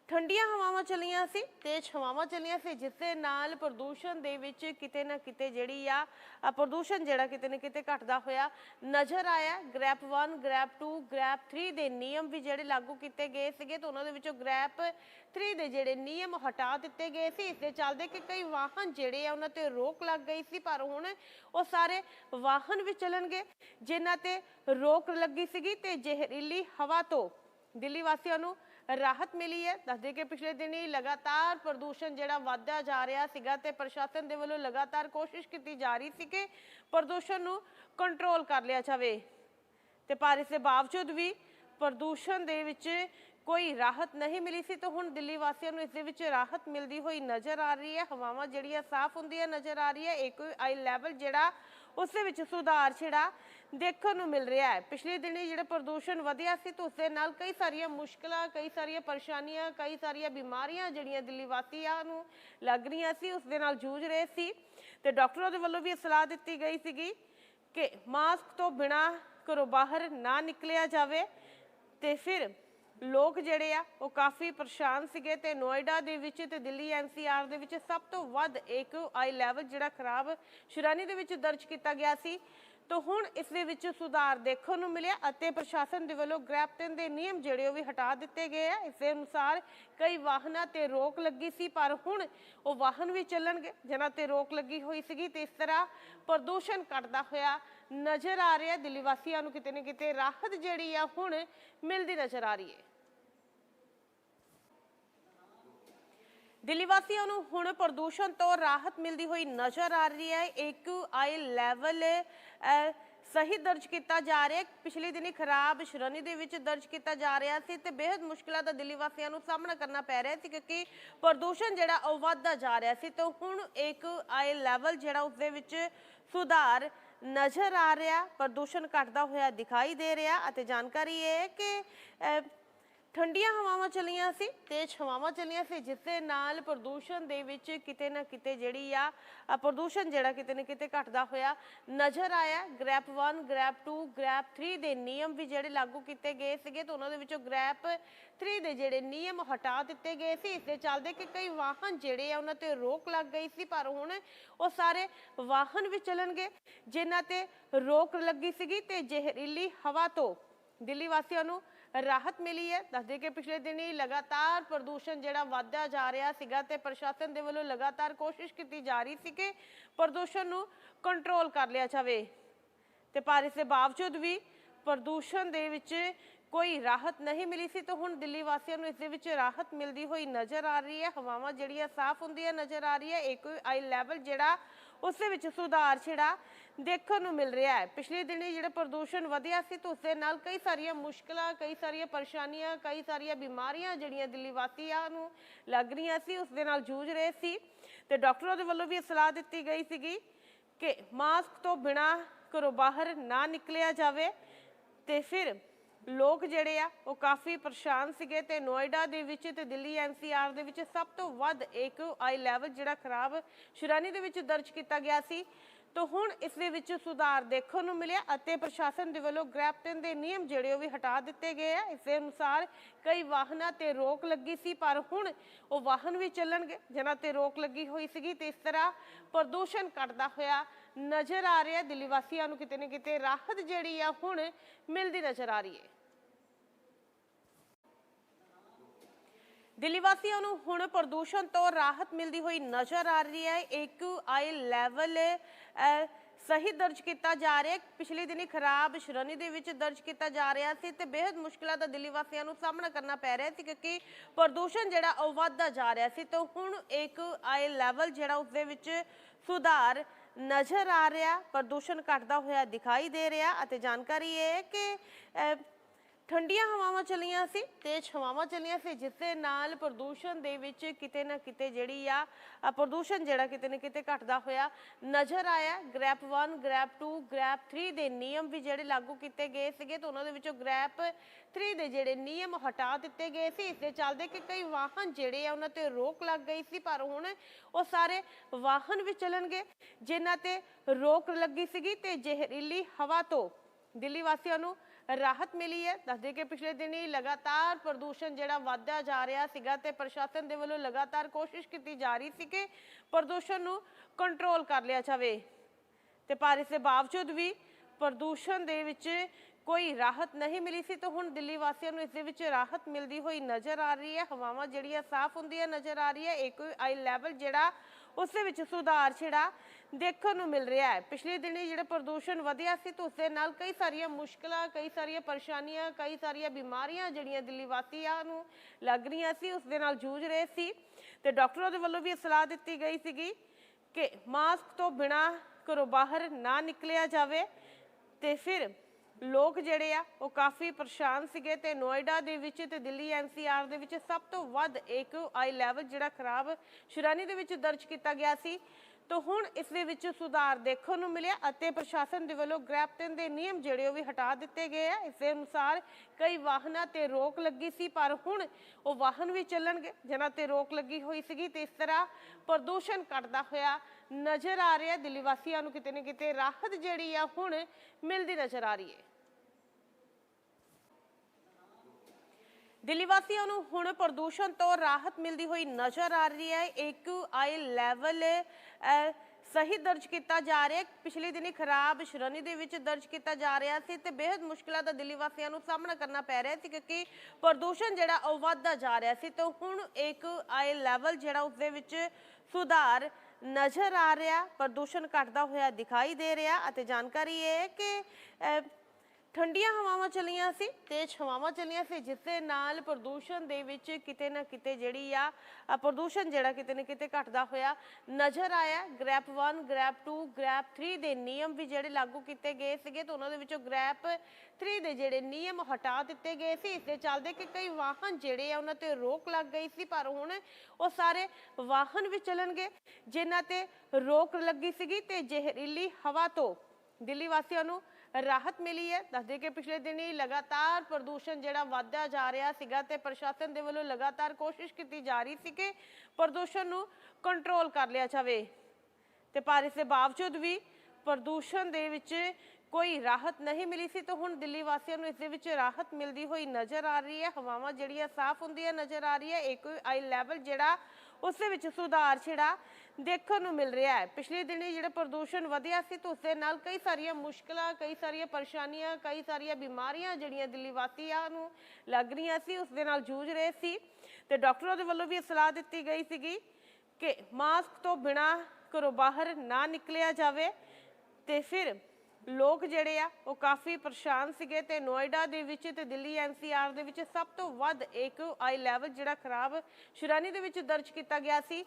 ਠੰਡੀਆਂ ਹਵਾਵਾਂ ਚੱਲੀਆਂ ਸੀ ਤੇਜ਼ ਹਵਾਵਾਂ ਚੱਲੀਆਂ ਸੀ ਜਿਸ ਦੇ ਨਾਲ ਪ੍ਰਦੂਸ਼ਣ ਦੇ ਵਿੱਚ ਕਿਤੇ ਨਾ ਕਿਤੇ ਜਿਹੜੀ ਆ ਅ, ਪ੍ਰਦੂਸ਼ਣ ਜਿਹੜਾ ਕਿਤੇ ਨਾ ਕਿਤੇ ਘਟਦਾ ਹੋਇਆ ਨਜ਼ਰ ਆਇਆ। ਗ੍ਰੈਪ 1 ਗ੍ਰੈਪ 2 ਗ੍ਰੈਪ 3 ਦੇ ਨਿਯਮ ਵੀ ਜਿਹੜੇ ਲਾਗੂ ਕੀਤੇ ਗਏ ਸੀਗੇ ਤਾਂ ਉਹਨਾਂ ਦੇ ਵਿੱਚੋਂ ਗ੍ਰੈਪ 3 ਦੇ ਜਿਹੜੇ ਨਿਯਮ ਹਟਾ ਦਿੱਤੇ ਗਏ ਸੀ। ਇਸ ਦੇ ਚੱਲਦੇ ਕਿ ਕਈ ਵਾਹਨ ਜਿਹੜੇ ਆ ਉਹਨਾਂ ਤੇ ਰੋਕ ਲੱਗ ਗਈ ਸੀ ਪਰ ਹੁਣ ਉਹ ਸਾਰੇ ਵਾਹਨ ਵੀ ਚੱਲਣਗੇ ਜਿਨ੍ਹਾਂ ਤੇ ਰੋਕ ਲੱਗੀ ਸੀਗੀ। ਤੇ ਜ਼ਹਿਰੀਲੀ ਹਵਾ ਤੋਂ ਦਿੱਲੀ ਵਾਸੀਆਂ ਨੂੰ ਰਾਹਤ ਮਿਲੀ ਹੈ। ਦੱਸਦੇ ਕਿ ਪਿਛਲੇ ਦਿਨੀ ਲਗਾਤਾਰ ਪ੍ਰਦੂਸ਼ਣ ਜਿਹੜਾ ਵਧਦਾ ਜਾ ਰਿਹਾ ਸੀਗਾ ਤੇ ਪ੍ਰਸ਼ਾਸਨ ਦੇ ਵੱਲੋਂ ਲਗਾਤਾਰ ਕੋਸ਼ਿਸ਼ ਕੀਤੀ ਜਾ ਰਹੀ ਸੀ ਕਿ ਪ੍ਰਦੂਸ਼ਣ ਨੂੰ ਕੰਟਰੋਲ ਕਰ ਲਿਆ ਜਾਵੇ। ਤੇ ਪਰ ਇਸ ਦੇ ਬਾਵਜੂਦ ਵੀ ਪ੍ਰਦੂਸ਼ਣ ਦੇ ਵਿੱਚ ਕੋਈ ਰਾਹਤ ਨਹੀਂ ਮਿਲੀ ਸੀ, ਤਾਂ ਹੁਣ ਦਿੱਲੀ ਵਾਸੀਆਂ ਨੂੰ ਇਸ ਦੇ ਵਿੱਚ ਰਾਹਤ ਮਿਲਦੀ ਹੋਈ ਨਜ਼ਰ ਆ ਰਹੀ ਹੈ। ਹਵਾਵਾਂ ਜਿਹੜੀਆਂ ਸਾਫ਼ ਹੁੰਦੀਆਂ ਨਜ਼ਰ ਆ ਰਹੀ ਹੈ ਇੱਕ ਆਈ ਲੈਵਲ ਜਿਹੜਾ, ਉਸ ਦੇ ਵਿੱਚ ਸੁਧਾਰ ਜਿਹੜਾ ਦੇਖਣ ਨੂੰ ਮਿਲ ਰਿਹਾ ਹੈ। ਪਿਛਲੇ ਦਿਨੀ ਜਿਹੜਾ ਪ੍ਰਦੂਸ਼ਣ ਵਧਿਆ ਸੀ, ਤਾਂ ਉਸ ਦੇ ਨਾਲ ਕਈ ਸਾਰੀਆਂ ਮੁਸ਼ਕਲਾਂ, ਕਈ ਸਾਰੀਆਂ ਪਰੇਸ਼ਾਨੀਆਂ, ਕਈ ਸਾਰੀਆਂ ਬਿਮਾਰੀਆਂ ਜਿਹੜੀਆਂ ਦਿੱਲੀ ਵਾਸੀਆਂ ਨੂੰ ਲੱਗ ਰਹੀਆਂ ਸੀ, ਉਸ ਦੇ ਨਾਲ ਜੂਝ ਰਹੇ ਸੀ। ਤੇ ਡਾਕਟਰਾਂ ਦੇ ਵੱਲੋਂ ਵੀ ਇਹ ਸਲਾਹ ਦਿੱਤੀ ਗਈ ਸੀਗੀ ਕਿ ਮਾਸਕ ਤੋਂ ਬਿਨਾ ਘਰੋਂ ਬਾਹਰ ਨਾ ਨਿਕਲਿਆ ਜਾਵੇ ਤੇ ਫਿਰ ਲੋਕ ਜਿਹੜੇ ਆ, ਉਹ ਕਾਫੀ ਪਰੇਸ਼ਾਨ ਸੀਗੇ ਤੇ ਨੋਇਡਾ ਦੇ ਵਿੱਚ ਤੇ ਦਿੱਲੀ ਐਨਸੀਆਰ ਦੇ ਵਿੱਚ ਸਭ ਤੋਂ ਵੱਧ ਇੱਕ ਆਈ ਲੈਵਲ ਜਿਹੜਾ ਖਰਾਬ ਸ਼ੁਰਾਨੀ ਦੇ ਵਿੱਚ ਦਰਜ ਕੀਤਾ ਗਿਆ ਸੀ। ਤਾਂ ਹੁਣ ਇਸ ਦੇ ਵਿੱਚ ਸੁਧਾਰ ਦੇਖਣ ਨੂੰ ਮਿਲਿਆ ਅਤੇ ਪ੍ਰਸ਼ਾਸਨ ਦੇ ਵੱਲੋਂ ਗ੍ਰੈਪਟਨ ਦੇ ਨਿਯਮ ਜਿਹੜੇ ਉਹ ਵੀ ਹਟਾ ਦਿੱਤੇ ਗਏ ਆ। ਇਸ ਦੇ ਅਨੁਸਾਰ ਕਈ ਵਾਹਨਾਂ ਤੇ ਰੋਕ ਲੱਗੀ ਸੀ, ਪਰ ਹੁਣ ਉਹ ਵਾਹਨ ਵੀ ਚੱਲਣਗੇ, ਜਿਨ੍ਹਾਂ ਤੇ ਰੋਕ ਲੱਗੀ ਹੋਈ ਸੀਗੀ ਤੇ ਇਸ ਤਰ੍ਹਾਂ ਪ੍ਰਦੂਸ਼ਣ ਘਟਦਾ ਹੋਇਆ ਨਜ਼ਰ ਆ ਰਿਹਾ ਦਿੱਲੀ ਵਾਸੀਆਂ ਨੂੰ ਕਿਤੇ ਨਾ ਕਿਤੇ ਰਾਹਤ ਜਿਹੜੀ ਆ ਹੁਣ ਮਿਲਦੀ ਨਜ਼ਰ ਆ ਰਹੀ ਹੈ। ਦਿੱਲੀ ਵਾਸੀਆਂ ਨੂੰ ਹੁਣ ਪ੍ਰਦੂਸ਼ਣ ਤੋਂ ਰਾਹਤ ਮਿਲਦੀ ਹੋਈ ਨਜ਼ਰ ਆ ਰਹੀ ਹੈ। ਇੱਕ ਆਈ ਲੈਵਲ ਸਹੀ ਦਰਜ ਕੀਤਾ ਜਾ ਰਿਹਾ ਪਿਛਲੇ ਦਿਨੀ ਖਰਾਬ ਸ਼੍ਰੇਣੀ ਦੇ ਵਿੱਚ ਦਰਜ ਕੀਤਾ ਜਾ ਰਿਹਾ ਸੀ ਤੇ ਬੇहद ਮੁਸ਼ਕਲਾਂ ਦਾ ਦਿੱਲੀ ਵਾਸੀਆਂ ਨੂੰ ਸਾਹਮਣਾ ਕਰਨਾ ਪੈ ਰਿਹਾ ਸੀ ਕਿਉਂਕਿ ਪ੍ਰਦੂਸ਼ਣ ਜਿਹੜਾ ਉਹ ਵੱਧਦਾ ਜਾ ਰਿਹਾ ਸੀ ਤੇ ਹੁਣ ਇੱਕ ਆਈ ਲੈਵਲ ਜਿਹੜਾ ਉਸ ਦੇ ਵਿੱਚ ਸੁਧਾਰ ਨਜ਼ਰ ਆ ਰਿਹਾ ਪ੍ਰਦੂਸ਼ਣ ਘਟਦਾ ਹੋਇਆ ਦਿਖਾਈ ਦੇ ਰਿਹਾ ਅਤੇ ਜਾਣਕਾਰੀ ਇਹ ਹੈ ਕਿ ਠੰਡੀਆਂ ਹਵਾਵਾਂ ਚੱਲੀਆਂ ਸੀ ਤੇਜ਼ ਹਵਾਵਾਂ ਚੱਲੀਆਂ ਸੀ ਜਿਸ ਦੇ ਨਾਲ ਪ੍ਰਦੂਸ਼ਣ ਦੇ ਵਿੱਚ ਕਿਤੇ ਨਾ ਕਿਤੇ ਜਿਹੜੀ ਆ ਅ, ਪ੍ਰਦੂਸ਼ਣ ਜਿਹੜਾ ਕਿਤੇ ਨਾ ਕਿਤੇ ਘਟਦਾ ਹੋਇਆ ਨਜ਼ਰ ਆਇਆ। ਗ੍ਰੈਪ 1 ਗ੍ਰੈਪ 2 ਗ੍ਰੈਪ 3 ਦੇ ਨਿਯਮ ਵੀ ਜਿਹੜੇ ਲਾਗੂ ਕੀਤੇ ਗਏ ਸੀਗੇ ਤਾਂ ਉਹਨਾਂ ਦੇ ਵਿੱਚੋਂ ਗ੍ਰੈਪ 3 ਦੇ ਜਿਹੜੇ ਨਿਯਮ ਹਟਾ ਦਿੱਤੇ ਗਏ ਸੀ। ਇਸ ਦੇ ਚੱਲਦੇ ਕਿ ਕਈ ਵਾਹਨ ਜਿਹੜੇ ਆ ਉਹਨਾਂ ਤੇ ਰੋਕ ਲੱਗ ਗਈ ਸੀ ਪਰ ਹੁਣ ਉਹ ਸਾਰੇ ਵਾਹਨ ਵੀ ਚੱਲਣਗੇ ਜਿਨ੍ਹਾਂ ਤੇ ਰੋਕ ਲੱਗੀ ਸੀਗੀ ਤੇ ਜ਼ਹਿਰੀਲੀ ਹਵਾ ਤੋਂ ਦਿੱਲੀ ਵਾਸੀਆਂ ਨੂੰ ਰਾਹਤ ਮਿਲੀ ਹੈ। ਦੱਸਦੇ ਕਿ ਪਿਛਲੇ ਦਿਨੀ ਲਗਾਤਾਰ ਪ੍ਰਦੂਸ਼ਣ ਜਿਹੜਾ ਵਧਦਾ ਜਾ ਰਿਹਾ ਸੀਗਾ ਤੇ ਪ੍ਰਸ਼ਾਸਨ ਦੇ ਵੱਲੋਂ ਲਗਾਤਾਰ ਕੋਸ਼ਿਸ਼ ਕੀਤੀ ਜਾ ਰਹੀ ਸੀ ਕਿ ਪ੍ਰਦੂਸ਼ਣ ਨੂੰ ਕੰਟਰੋਲ ਕਰ ਲਿਆ ਜਾਵੇ। ਤੇ ਪਰ ਇਸ ਦੇ ਬਾਵਜੂਦ ਵੀ ਪ੍ਰਦੂਸ਼ਣ ਦੇ ਵਿੱਚ ਕੋਈ ਰਾਹਤ ਨਹੀਂ ਮਿਲੀ ਸੀ, ਤਾਂ ਹੁਣ ਦਿੱਲੀ ਵਾਸੀਆਂ ਨੂੰ ਇਸ ਦੇ ਵਿੱਚ ਰਾਹਤ ਮਿਲਦੀ ਹੋਈ ਨਜ਼ਰ ਆ ਰਹੀ ਹੈ। ਹਵਾਵਾਂ ਜਿਹੜੀਆਂ ਸਾਫ਼ ਹੁੰਦੀਆਂ ਨਜ਼ਰ ਆ ਰਹੀ ਹੈ ਇੱਕ ਆਈ ਲੈਵਲ ਜਿਹੜਾ ਉਸ ਦੇ ਵਿੱਚ ਸੁਧਾਰ ਜਿਹੜਾ ਦੇਖਣ ਨੂੰ ਮਿਲ ਰਿਹਾ ਹੈ। ਪਿਛਲੇ ਦਿਨੀ ਜਿਹੜਾ ਪ੍ਰਦੂਸ਼ਣ ਵਧਿਆ ਸੀ ਤਾਂ ਉਸ ਦੇ ਨਾਲ ਕਈ ਸਾਰੀਆਂ ਮੁਸ਼ਕਲਾਂ, ਕਈ ਸਾਰੀਆਂ ਪਰੇਸ਼ਾਨੀਆਂ, ਕਈ ਸਾਰੀਆਂ ਬਿਮਾਰੀਆਂ ਜਿਹੜੀਆਂ ਦਿੱਲੀ ਵਾਸੀਆਂ ਨੂੰ ਲੱਗ ਰਹੀਆਂ ਸੀ ਉਸ ਦੇ ਨਾਲ ਜੂਝ ਰਹੇ ਸੀ। ਤੇ ਡਾਕਟਰਾਂ ਦੇ ਵੱਲੋਂ ਵੀ ਇਹ ਸਲਾਹ ਦਿੱਤੀ ਗਈ ਸੀਗੀ ਕਿ ਮਾਸਕ ਤੋਂ ਬਿਨਾ ਘਰੋਂ ਬਾਹਰ ਨਾ ਨਿਕਲਿਆ ਜਾਵੇ ਤੇ ਫਿਰ ਲੋਕ ਜਿਹੜੇ ਆ, ਉਹ ਕਾਫੀ ਪਰੇਸ਼ਾਨ ਸੀਗੇ ਤੇ ਨੋਇਡਾ ਦੇ ਵਿੱਚ ਤੇ ਦਿੱਲੀ ਐਨਸੀਆਰ ਦੇ ਵਿੱਚ ਸਭ ਤੋਂ ਵੱਧ ਇੱਕ ਆਈ ਲੈਵਲ ਜਿਹੜਾ ਖਰਾਬ ਸ਼ੁਰਾਨੀ ਦੇ ਵਿੱਚ ਦਰਜ ਕੀਤਾ ਗਿਆ ਸੀ। ਤਾਂ ਹੁਣ ਇਸ ਦੇ ਵਿੱਚ ਸੁਧਾਰ ਦੇਖਣ ਨੂੰ ਮਿਲਿਆ ਅਤੇ ਪ੍ਰਸ਼ਾਸਨ ਦੇ ਵੱਲੋਂ ਗ੍ਰੈਪਟਨ ਦੇ ਨਿਯਮ ਜਿਹੜੇ ਉਹ ਵੀ ਹਟਾ ਦਿੱਤੇ ਗਏ ਆ। ਇਸ ਦੇ ਅਨੁਸਾਰ ਕਈ ਵਾਹਨਾਂ ਤੇ ਰੋਕ ਲੱਗੀ ਸੀ, ਪਰ ਹੁਣ ਉਹ ਵਾਹਨ ਵੀ ਚੱਲਣਗੇ, ਜਿਨ੍ਹਾਂ ਤੇ ਰੋਕ ਲੱਗੀ ਹੋਈ ਸੀਗੀ ਤੇ ਇਸ ਤਰ੍ਹਾਂ ਪ੍ਰਦੂਸ਼ਣ ਘਟਦਾ ਹੋਇਆ ਨਜ਼ਰ ਆ ਰਿਹਾ। ਦਿੱਲੀ ਵਾਸੀਆਂ ਨੂੰ ਕਿਤੇ ਨਾ ਕਿਤੇ ਰਾਹਤ ਜਿਹੜੀ ਆ ਹੁਣ ਮਿਲਦੀ ਨਜ਼ਰ ਆ ਰਹੀ ਹੈ। ਦਿੱਲੀ ਵਾਸੀਆਂ ਨੂੰ ਹੁਣ ਪ੍ਰਦੂਸ਼ਣ ਤੋਂ ਰਾਹਤ ਮਿਲਦੀ ਹੋਈ ਨਜ਼ਰ ਆ ਰਹੀ ਹੈ। ਇੱਕ ਆਈ ਲੈਵਲ ਸਹੀ ਦਰਜ ਕੀਤਾ ਜਾ ਰਿਹਾ ਪਿਛਲੇ ਦਿਨੀ ਖਰਾਬ ਸ਼੍ਰੇਣੀ ਦੇ ਵਿੱਚ ਦਰਜ ਕੀਤਾ ਜਾ ਰਿਹਾ ਸੀ ਤੇ ਬੇहद ਮੁਸ਼ਕਲਾਂ ਦਾ ਦਿੱਲੀ ਵਾਸੀਆਂ ਨੂੰ ਸਾਹਮਣਾ ਕਰਨਾ ਪੈ ਰਿਹਾ ਸੀ ਕਿਉਂਕਿ ਪ੍ਰਦੂਸ਼ਣ ਜਿਹੜਾ ਉਹ ਵੱਧਦਾ ਜਾ ਰਿਹਾ ਸੀ। ਤੇ ਹੁਣ ਇੱਕ ਆਈ ਲੈਵਲ ਜਿਹੜਾ ਉਸ ਦੇ ਵਿੱਚ ਸੁਧਾਰ ਨਜ਼ਰ ਆ ਰਿਹਾ। ਪ੍ਰਦੂਸ਼ਣ ਘਟਦਾ ਹੋਇਆ ਦਿਖਾਈ ਦੇ ਰਿਹਾ ਅਤੇ ਜਾਣਕਾਰੀ ਇਹ ਹੈ ਕਿ ਠੰਡੀਆਂ ਹਵਾਵਾਂ ਚੱਲੀਆਂ ਸੀ ਤੇਜ਼ ਹਵਾਵਾਂ ਚੱਲੀਆਂ ਸੀ ਜਿਸ ਦੇ ਨਾਲ ਪ੍ਰਦੂਸ਼ਣ ਦੇ ਵਿੱਚ ਕਿਤੇ ਨਾ ਕਿਤੇ ਜਿਹੜੀ ਆ ਅ, ਪ੍ਰਦੂਸ਼ਣ ਜਿਹੜਾ ਕਿਤੇ ਨਾ ਕਿਤੇ ਘਟਦਾ ਹੋਇਆ ਨਜ਼ਰ ਆਇਆ। ਗ੍ਰੈਪ 1 ਗ੍ਰੈਪ 2 ਗ੍ਰੈਪ 3 ਦੇ ਨਿਯਮ ਵੀ ਜਿਹੜੇ ਲਾਗੂ ਕੀਤੇ ਗਏ ਸੀਗੇ ਤਾਂ ਉਹਨਾਂ ਦੇ ਵਿੱਚੋਂ ਗ੍ਰੈਪ 3 ਦੇ ਜਿਹੜੇ ਨਿਯਮ ਹਟਾ ਦਿੱਤੇ ਗਏ ਸੀ। ਇਸ ਦੇ ਚੱਲਦੇ ਕਿ ਕਈ ਵਾਹਨ ਜਿਹੜੇ ਆ ਉਹਨਾਂ ਤੇ ਰੋਕ ਲੱਗ ਗਈ ਸੀ ਪਰ ਹੁਣ ਉਹ ਸਾਰੇ ਵਾਹਨ ਵੀ ਚੱਲਣਗੇ ਜਿਨ੍ਹਾਂ ਤੇ ਰੋਕ ਲੱਗੀ ਸੀਗੀ। ਤੇ ਜ਼ਹਿਰੀਲੀ ਹਵਾ ਤੋਂ ਦਿੱਲੀ ਵਾਸੀਆਂ ਨੂੰ ਰਾਹਤ ਮਿਲੀ ਹੈ। ਦੱਸਦੇ ਕਿ ਪਿਛਲੇ ਦਿਨੀ ਲਗਾਤਾਰ ਪ੍ਰਦੂਸ਼ਣ ਜਿਹੜਾ ਵਧਦਾ ਜਾ ਰਿਹਾ ਸੀਗਾ ਤੇ ਪ੍ਰਸ਼ਾਸਨ ਦੇ ਵੱਲੋਂ ਲਗਾਤਾਰ ਕੋਸ਼ਿਸ਼ ਕੀਤੀ ਜਾ ਰਹੀ ਸੀ ਕਿ ਪ੍ਰਦੂਸ਼ਣ ਨੂੰ ਕੰਟਰੋਲ ਕਰ ਲਿਆ ਜਾਵੇ। ਤੇ ਪਰ ਇਸ ਦੇ ਬਾਵਜੂਦ ਵੀ ਪ੍ਰਦੂਸ਼ਣ ਦੇ ਵਿੱਚ ਕੋਈ ਰਾਹਤ ਨਹੀਂ ਮਿਲੀ ਸੀ ਤਾਂ ਹੁਣ ਦਿੱਲੀ ਵਾਸੀਆਂ ਨੂੰ ਇਸ ਦੇ ਵਿੱਚ ਰਾਹਤ ਮਿਲਦੀ ਹੋਈ ਨਜ਼ਰ ਆ ਰਹੀ ਹੈ। ਹਵਾਵਾਂ ਜਿਹੜੀਆਂ ਸਾਫ਼ ਹੁੰਦੀਆਂ ਨਜ਼ਰ ਆ ਰਹੀ ਹੈ ਇੱਕ ਆਈ ਲੈਵਲ ਜਿਹੜਾ, ਉਸ ਦੇ ਵਿੱਚ ਸੁਧਾਰ ਜਿਹੜਾ ਦੇਖਣ ਨੂੰ ਮਿਲ ਰਿਹਾ ਹੈ। ਪਿਛਲੇ ਦਿਨੀ ਜਿਹੜਾ ਪ੍ਰਦੂਸ਼ਣ ਵਧਿਆ ਸੀ ਤਾਂ ਉਸ ਦੇ ਨਾਲ ਕਈ ਸਾਰੀਆਂ ਮੁਸ਼ਕਲਾਂ, ਕਈ ਸਾਰੀਆਂ ਪਰੇਸ਼ਾਨੀਆਂ, ਕਈ ਸਾਰੀਆਂ ਬਿਮਾਰੀਆਂ ਜਿਹੜੀਆਂ ਦਿੱਲੀ ਵਾਸੀਆਂ ਨੂੰ ਲੱਗ ਰਹੀਆਂ ਸੀ ਉਸ ਦੇ ਨਾਲ ਜੂਝ ਰਹੇ ਸੀ। ਤੇ ਡਾਕਟਰਾਂ ਦੇ ਵੱਲੋਂ ਵੀ ਇਹ ਸਲਾਹ ਦਿੱਤੀ ਗਈ ਸੀਗੀ ਕਿ ਮਾਸਕ ਤੋਂ ਬਿਨਾ ਘਰੋਂ ਬਾਹਰ ਨਾ ਨਿਕਲਿਆ ਜਾਵੇ। ਤੇ ਫਿਰ ਲੋਕ ਜਿਹੜੇ ਆ, ਉਹ ਕਾਫੀ ਪਰੇਸ਼ਾਨ ਸੀਗੇ ਤੇ ਨੋਇਡਾ ਦੇ ਵਿੱਚ ਤੇ ਦਿੱਲੀ ਐਨਸੀਆਰ ਦੇ ਵਿੱਚ ਸਭ ਤੋਂ ਵੱਧ ਇੱਕ ਆਈ ਲੈਵਲ ਜਿਹੜਾ ਖਰਾਬ ਸ਼ੁਰਾਨੀ ਦੇ ਵਿੱਚ ਦਰਜ ਕੀਤਾ ਗਿਆ ਸੀ। ਤਾਂ ਹੁਣ ਇਸ ਦੇ ਵਿੱਚ ਸੁਧਾਰ ਦੇਖਣ ਨੂੰ ਮਿਲਿਆ ਅਤੇ ਪ੍ਰਸ਼ਾਸਨ ਦੇ ਵੱਲੋਂ ਗ੍ਰੈਪਟਨ ਦੇ ਨਿਯਮ ਜਿਹੜੇ ਉਹ ਵੀ ਹਟਾ ਦਿੱਤੇ ਗਏ ਆ। ਇਸ ਦੇ ਅਨੁਸਾਰ ਕਈ ਵਾਹਨਾਂ ਤੇ ਰੋਕ ਲੱਗੀ ਸੀ, ਪਰ ਹੁਣ ਉਹ ਵਾਹਨ ਵੀ ਚੱਲਣਗੇ, ਜਿਨ੍ਹਾਂ ਤੇ ਰੋਕ ਲੱਗੀ ਹੋਈ ਸੀਗੀ ਤੇ ਇਸ ਤਰ੍ਹਾਂ ਪ੍ਰਦੂਸ਼ਣ ਘਟਦਾ ਹੋਇਆ ਨਜ਼ਰ ਆ ਰਿਹਾ। ਦਿੱਲੀ ਵਾਸੀਆਂ ਨੂੰ ਕਿਤੇ ਨਾ ਕਿਤੇ ਰਾਹਤ ਜਿਹੜੀ ਆ ਹੁਣ ਮਿਲਦੀ ਨਜ਼ਰ ਆ ਰਹੀ ਹੈ। ਦਿੱਲੀ ਵਾਸੀਆਂ ਨੂੰ ਹੁਣ ਪ੍ਰਦੂਸ਼ਣ ਤੋਂ ਰਾਹਤ ਮਿਲਦੀ ਹੋਈ ਨਜ਼ਰ ਆ ਰਹੀ ਹੈ। ਇੱਕ ਆਈ ਲੈਵਲ ਸਹੀ ਦਰਜ ਕੀਤਾ ਜਾ ਰਿਹਾ ਪਿਛਲੇ ਦਿਨੀ ਖਰਾਬ ਸ਼੍ਰੇਣੀ ਦੇ ਵਿੱਚ ਦਰਜ ਕੀਤਾ ਜਾ ਰਿਹਾ ਸੀ ਤੇ ਬੇहद ਮੁਸ਼ਕਲਾਂ ਦਾ ਦਿੱਲੀ ਵਾਸੀਆਂ ਨੂੰ ਸਾਹਮਣਾ ਕਰਨਾ ਪੈ ਰਿਹਾ ਸੀ ਕਿਉਂਕਿ ਪ੍ਰਦੂਸ਼ਣ ਜਿਹੜਾ ਉਹ ਵੱਧਦਾ ਜਾ ਰਿਹਾ ਸੀ। ਤਾਂ ਹੁਣ ਇੱਕ ਆਈ ਲੈਵਲ ਜਿਹੜਾ ਉਸ ਦੇ ਵਿੱਚ ਸੁਧਾਰ ਨਜ਼ਰ ਆ ਰਿਹਾ। ਪ੍ਰਦੂਸ਼ਣ ਘਟਦਾ ਹੋਇਆ ਦਿਖਾਈ ਦੇ ਰਿਹਾ ਅਤੇ ਜਾਣਕਾਰੀ ਇਹ ਹੈ ਕਿ ਠੰਡੀਆਂ ਹਵਾਵਾਂ ਚੱਲੀਆਂ ਸੀ ਤੇਜ਼ ਹਵਾਵਾਂ ਚੱਲੀਆਂ ਸੀ ਜਿਸ ਦੇ ਨਾਲ ਪ੍ਰਦੂਸ਼ਣ ਦੇ ਵਿੱਚ ਕਿਤੇ ਨਾ ਕਿਤੇ ਜਿਹੜੀ ਆ ਅ, ਪ੍ਰਦੂਸ਼ਣ ਜਿਹੜਾ ਕਿਤੇ ਨਾ ਕਿਤੇ ਘਟਦਾ ਹੋਇਆ ਨਜ਼ਰ ਆਇਆ। ਗ੍ਰੈਪ 1 ਗ੍ਰੈਪ 2 ਗ੍ਰੈਪ 3 ਦੇ ਨਿਯਮ ਵੀ ਜਿਹੜੇ ਲਾਗੂ ਕੀਤੇ ਗਏ ਸੀਗੇ ਤਾਂ ਉਹਨਾਂ ਦੇ ਵਿੱਚੋਂ ਗ੍ਰੈਪ 3 ਦੇ ਜਿਹੜੇ ਨਿਯਮ ਹਟਾ ਦਿੱਤੇ ਗਏ ਸੀ। ਇਸ ਦੇ ਚੱਲਦੇ ਕਿ ਕਈ ਵਾਹਨ ਜਿਹੜੇ ਆ ਉਹਨਾਂ ਤੇ ਰੋਕ ਲੱਗ ਗਈ ਸੀ ਪਰ ਹੁਣ ਉਹ ਸਾਰੇ ਵਾਹਨ ਵੀ ਚੱਲਣਗੇ ਜਿਨ੍ਹਾਂ ਤੇ ਰੋਕ ਲੱਗੀ ਸੀਗੀ ਤੇ ਜ਼ਹਿਰੀਲੀ ਹਵਾ ਤੋਂ ਦਿੱਲੀ ਵਾਸੀਆਂ ਨੂੰ ਰਾਹਤ ਮਿਲੀ ਹੈ। ਦੱਸਦੇ ਕਿ ਪਿਛਲੇ ਦਿਨੀ ਲਗਾਤਾਰ ਪ੍ਰਦੂਸ਼ਣ ਜਿਹੜਾ ਵਧਦਾ ਜਾ ਰਿਹਾ ਸੀਗਾ ਤੇ ਪ੍ਰਸ਼ਾਸਨ ਦੇ ਵੱਲੋਂ ਲਗਾਤਾਰ ਕੋਸ਼ਿਸ਼ ਕੀਤੀ ਜਾ ਰਹੀ ਸੀ ਕਿ ਪ੍ਰਦੂਸ਼ਣ ਨੂੰ ਕੰਟਰੋਲ ਕਰ ਲਿਆ ਜਾਵੇ। ਤੇ ਪਰ ਇਸ ਦੇ ਬਾਵਜੂਦ ਵੀ ਪ੍ਰਦੂਸ਼ਣ ਦੇ ਵਿੱਚ ਕੋਈ ਰਾਹਤ ਨਹੀਂ ਮਿਲੀ ਸੀ, ਤਾਂ ਹੁਣ ਦਿੱਲੀ ਵਾਸੀਆਂ ਨੂੰ ਇਸ ਦੇ ਵਿੱਚ ਰਾਹਤ ਮਿਲਦੀ ਹੋਈ ਨਜ਼ਰ ਆ ਰਹੀ ਹੈ। ਹਵਾਵਾਂ ਜਿਹੜੀਆਂ ਸਾਫ਼ ਹੁੰਦੀਆਂ ਨਜ਼ਰ ਆ ਰਹੀ ਹੈ ਇੱਕ ਆਈ ਲੈਵਲ ਜਿਹੜਾ ਉਸ ਦੇ ਵਿੱਚ ਸੁਧਾਰ ਜਿਹੜਾ ਦੇਖਣ ਨੂੰ ਮਿਲ ਰਿਹਾ ਹੈ। ਪਿਛਲੇ ਦਿਨੀ ਜਿਹੜਾ ਪ੍ਰਦੂਸ਼ਣ ਵਧਿਆ ਸੀ ਤਾਂ ਉਸ ਦੇ ਨਾਲ ਕਈ ਸਾਰੀਆਂ ਮੁਸ਼ਕਲਾਂ, ਕਈ ਸਾਰੀਆਂ ਪਰੇਸ਼ਾਨੀਆਂ, ਕਈ ਸਾਰੀਆਂ ਬਿਮਾਰੀਆਂ ਜਿਹੜੀਆਂ ਦਿੱਲੀ ਵਾਸੀਆਂ ਨੂੰ ਲੱਗ ਰਹੀਆਂ ਸੀ ਉਸ ਦੇ ਨਾਲ ਜੂਝ ਰਹੇ ਸੀ। ਤੇ ਡਾਕਟਰਾਂ ਦੇ ਵੱਲੋਂ ਵੀ ਇਹ ਸਲਾਹ ਦਿੱਤੀ ਗਈ ਸੀਗੀ ਕਿ ਮਾਸਕ ਤੋਂ ਬਿਨਾ ਘਰੋਂ ਬਾਹਰ ਨਾ ਨਿਕਲਿਆ ਜਾਵੇ ਤੇ ਫਿਰ ਲੋਕ ਜਿਹੜੇ ਆ, ਉਹ ਕਾਫੀ ਪਰੇਸ਼ਾਨ ਸੀਗੇ ਤੇ ਨੋਇਡਾ ਦੇ ਵਿੱਚ ਤੇ ਦਿੱਲੀ ਐਨਸੀਆਰ ਦੇ ਵਿੱਚ ਸਭ ਤੋਂ ਵੱਧ ਇੱਕ ਆਈ ਲੈਵਲ ਜਿਹੜਾ ਖਰਾਬ ਸ਼ੁਰਾਨੀ ਦੇ ਵਿੱਚ ਦਰਜ ਕੀਤਾ ਗਿਆ ਸੀ।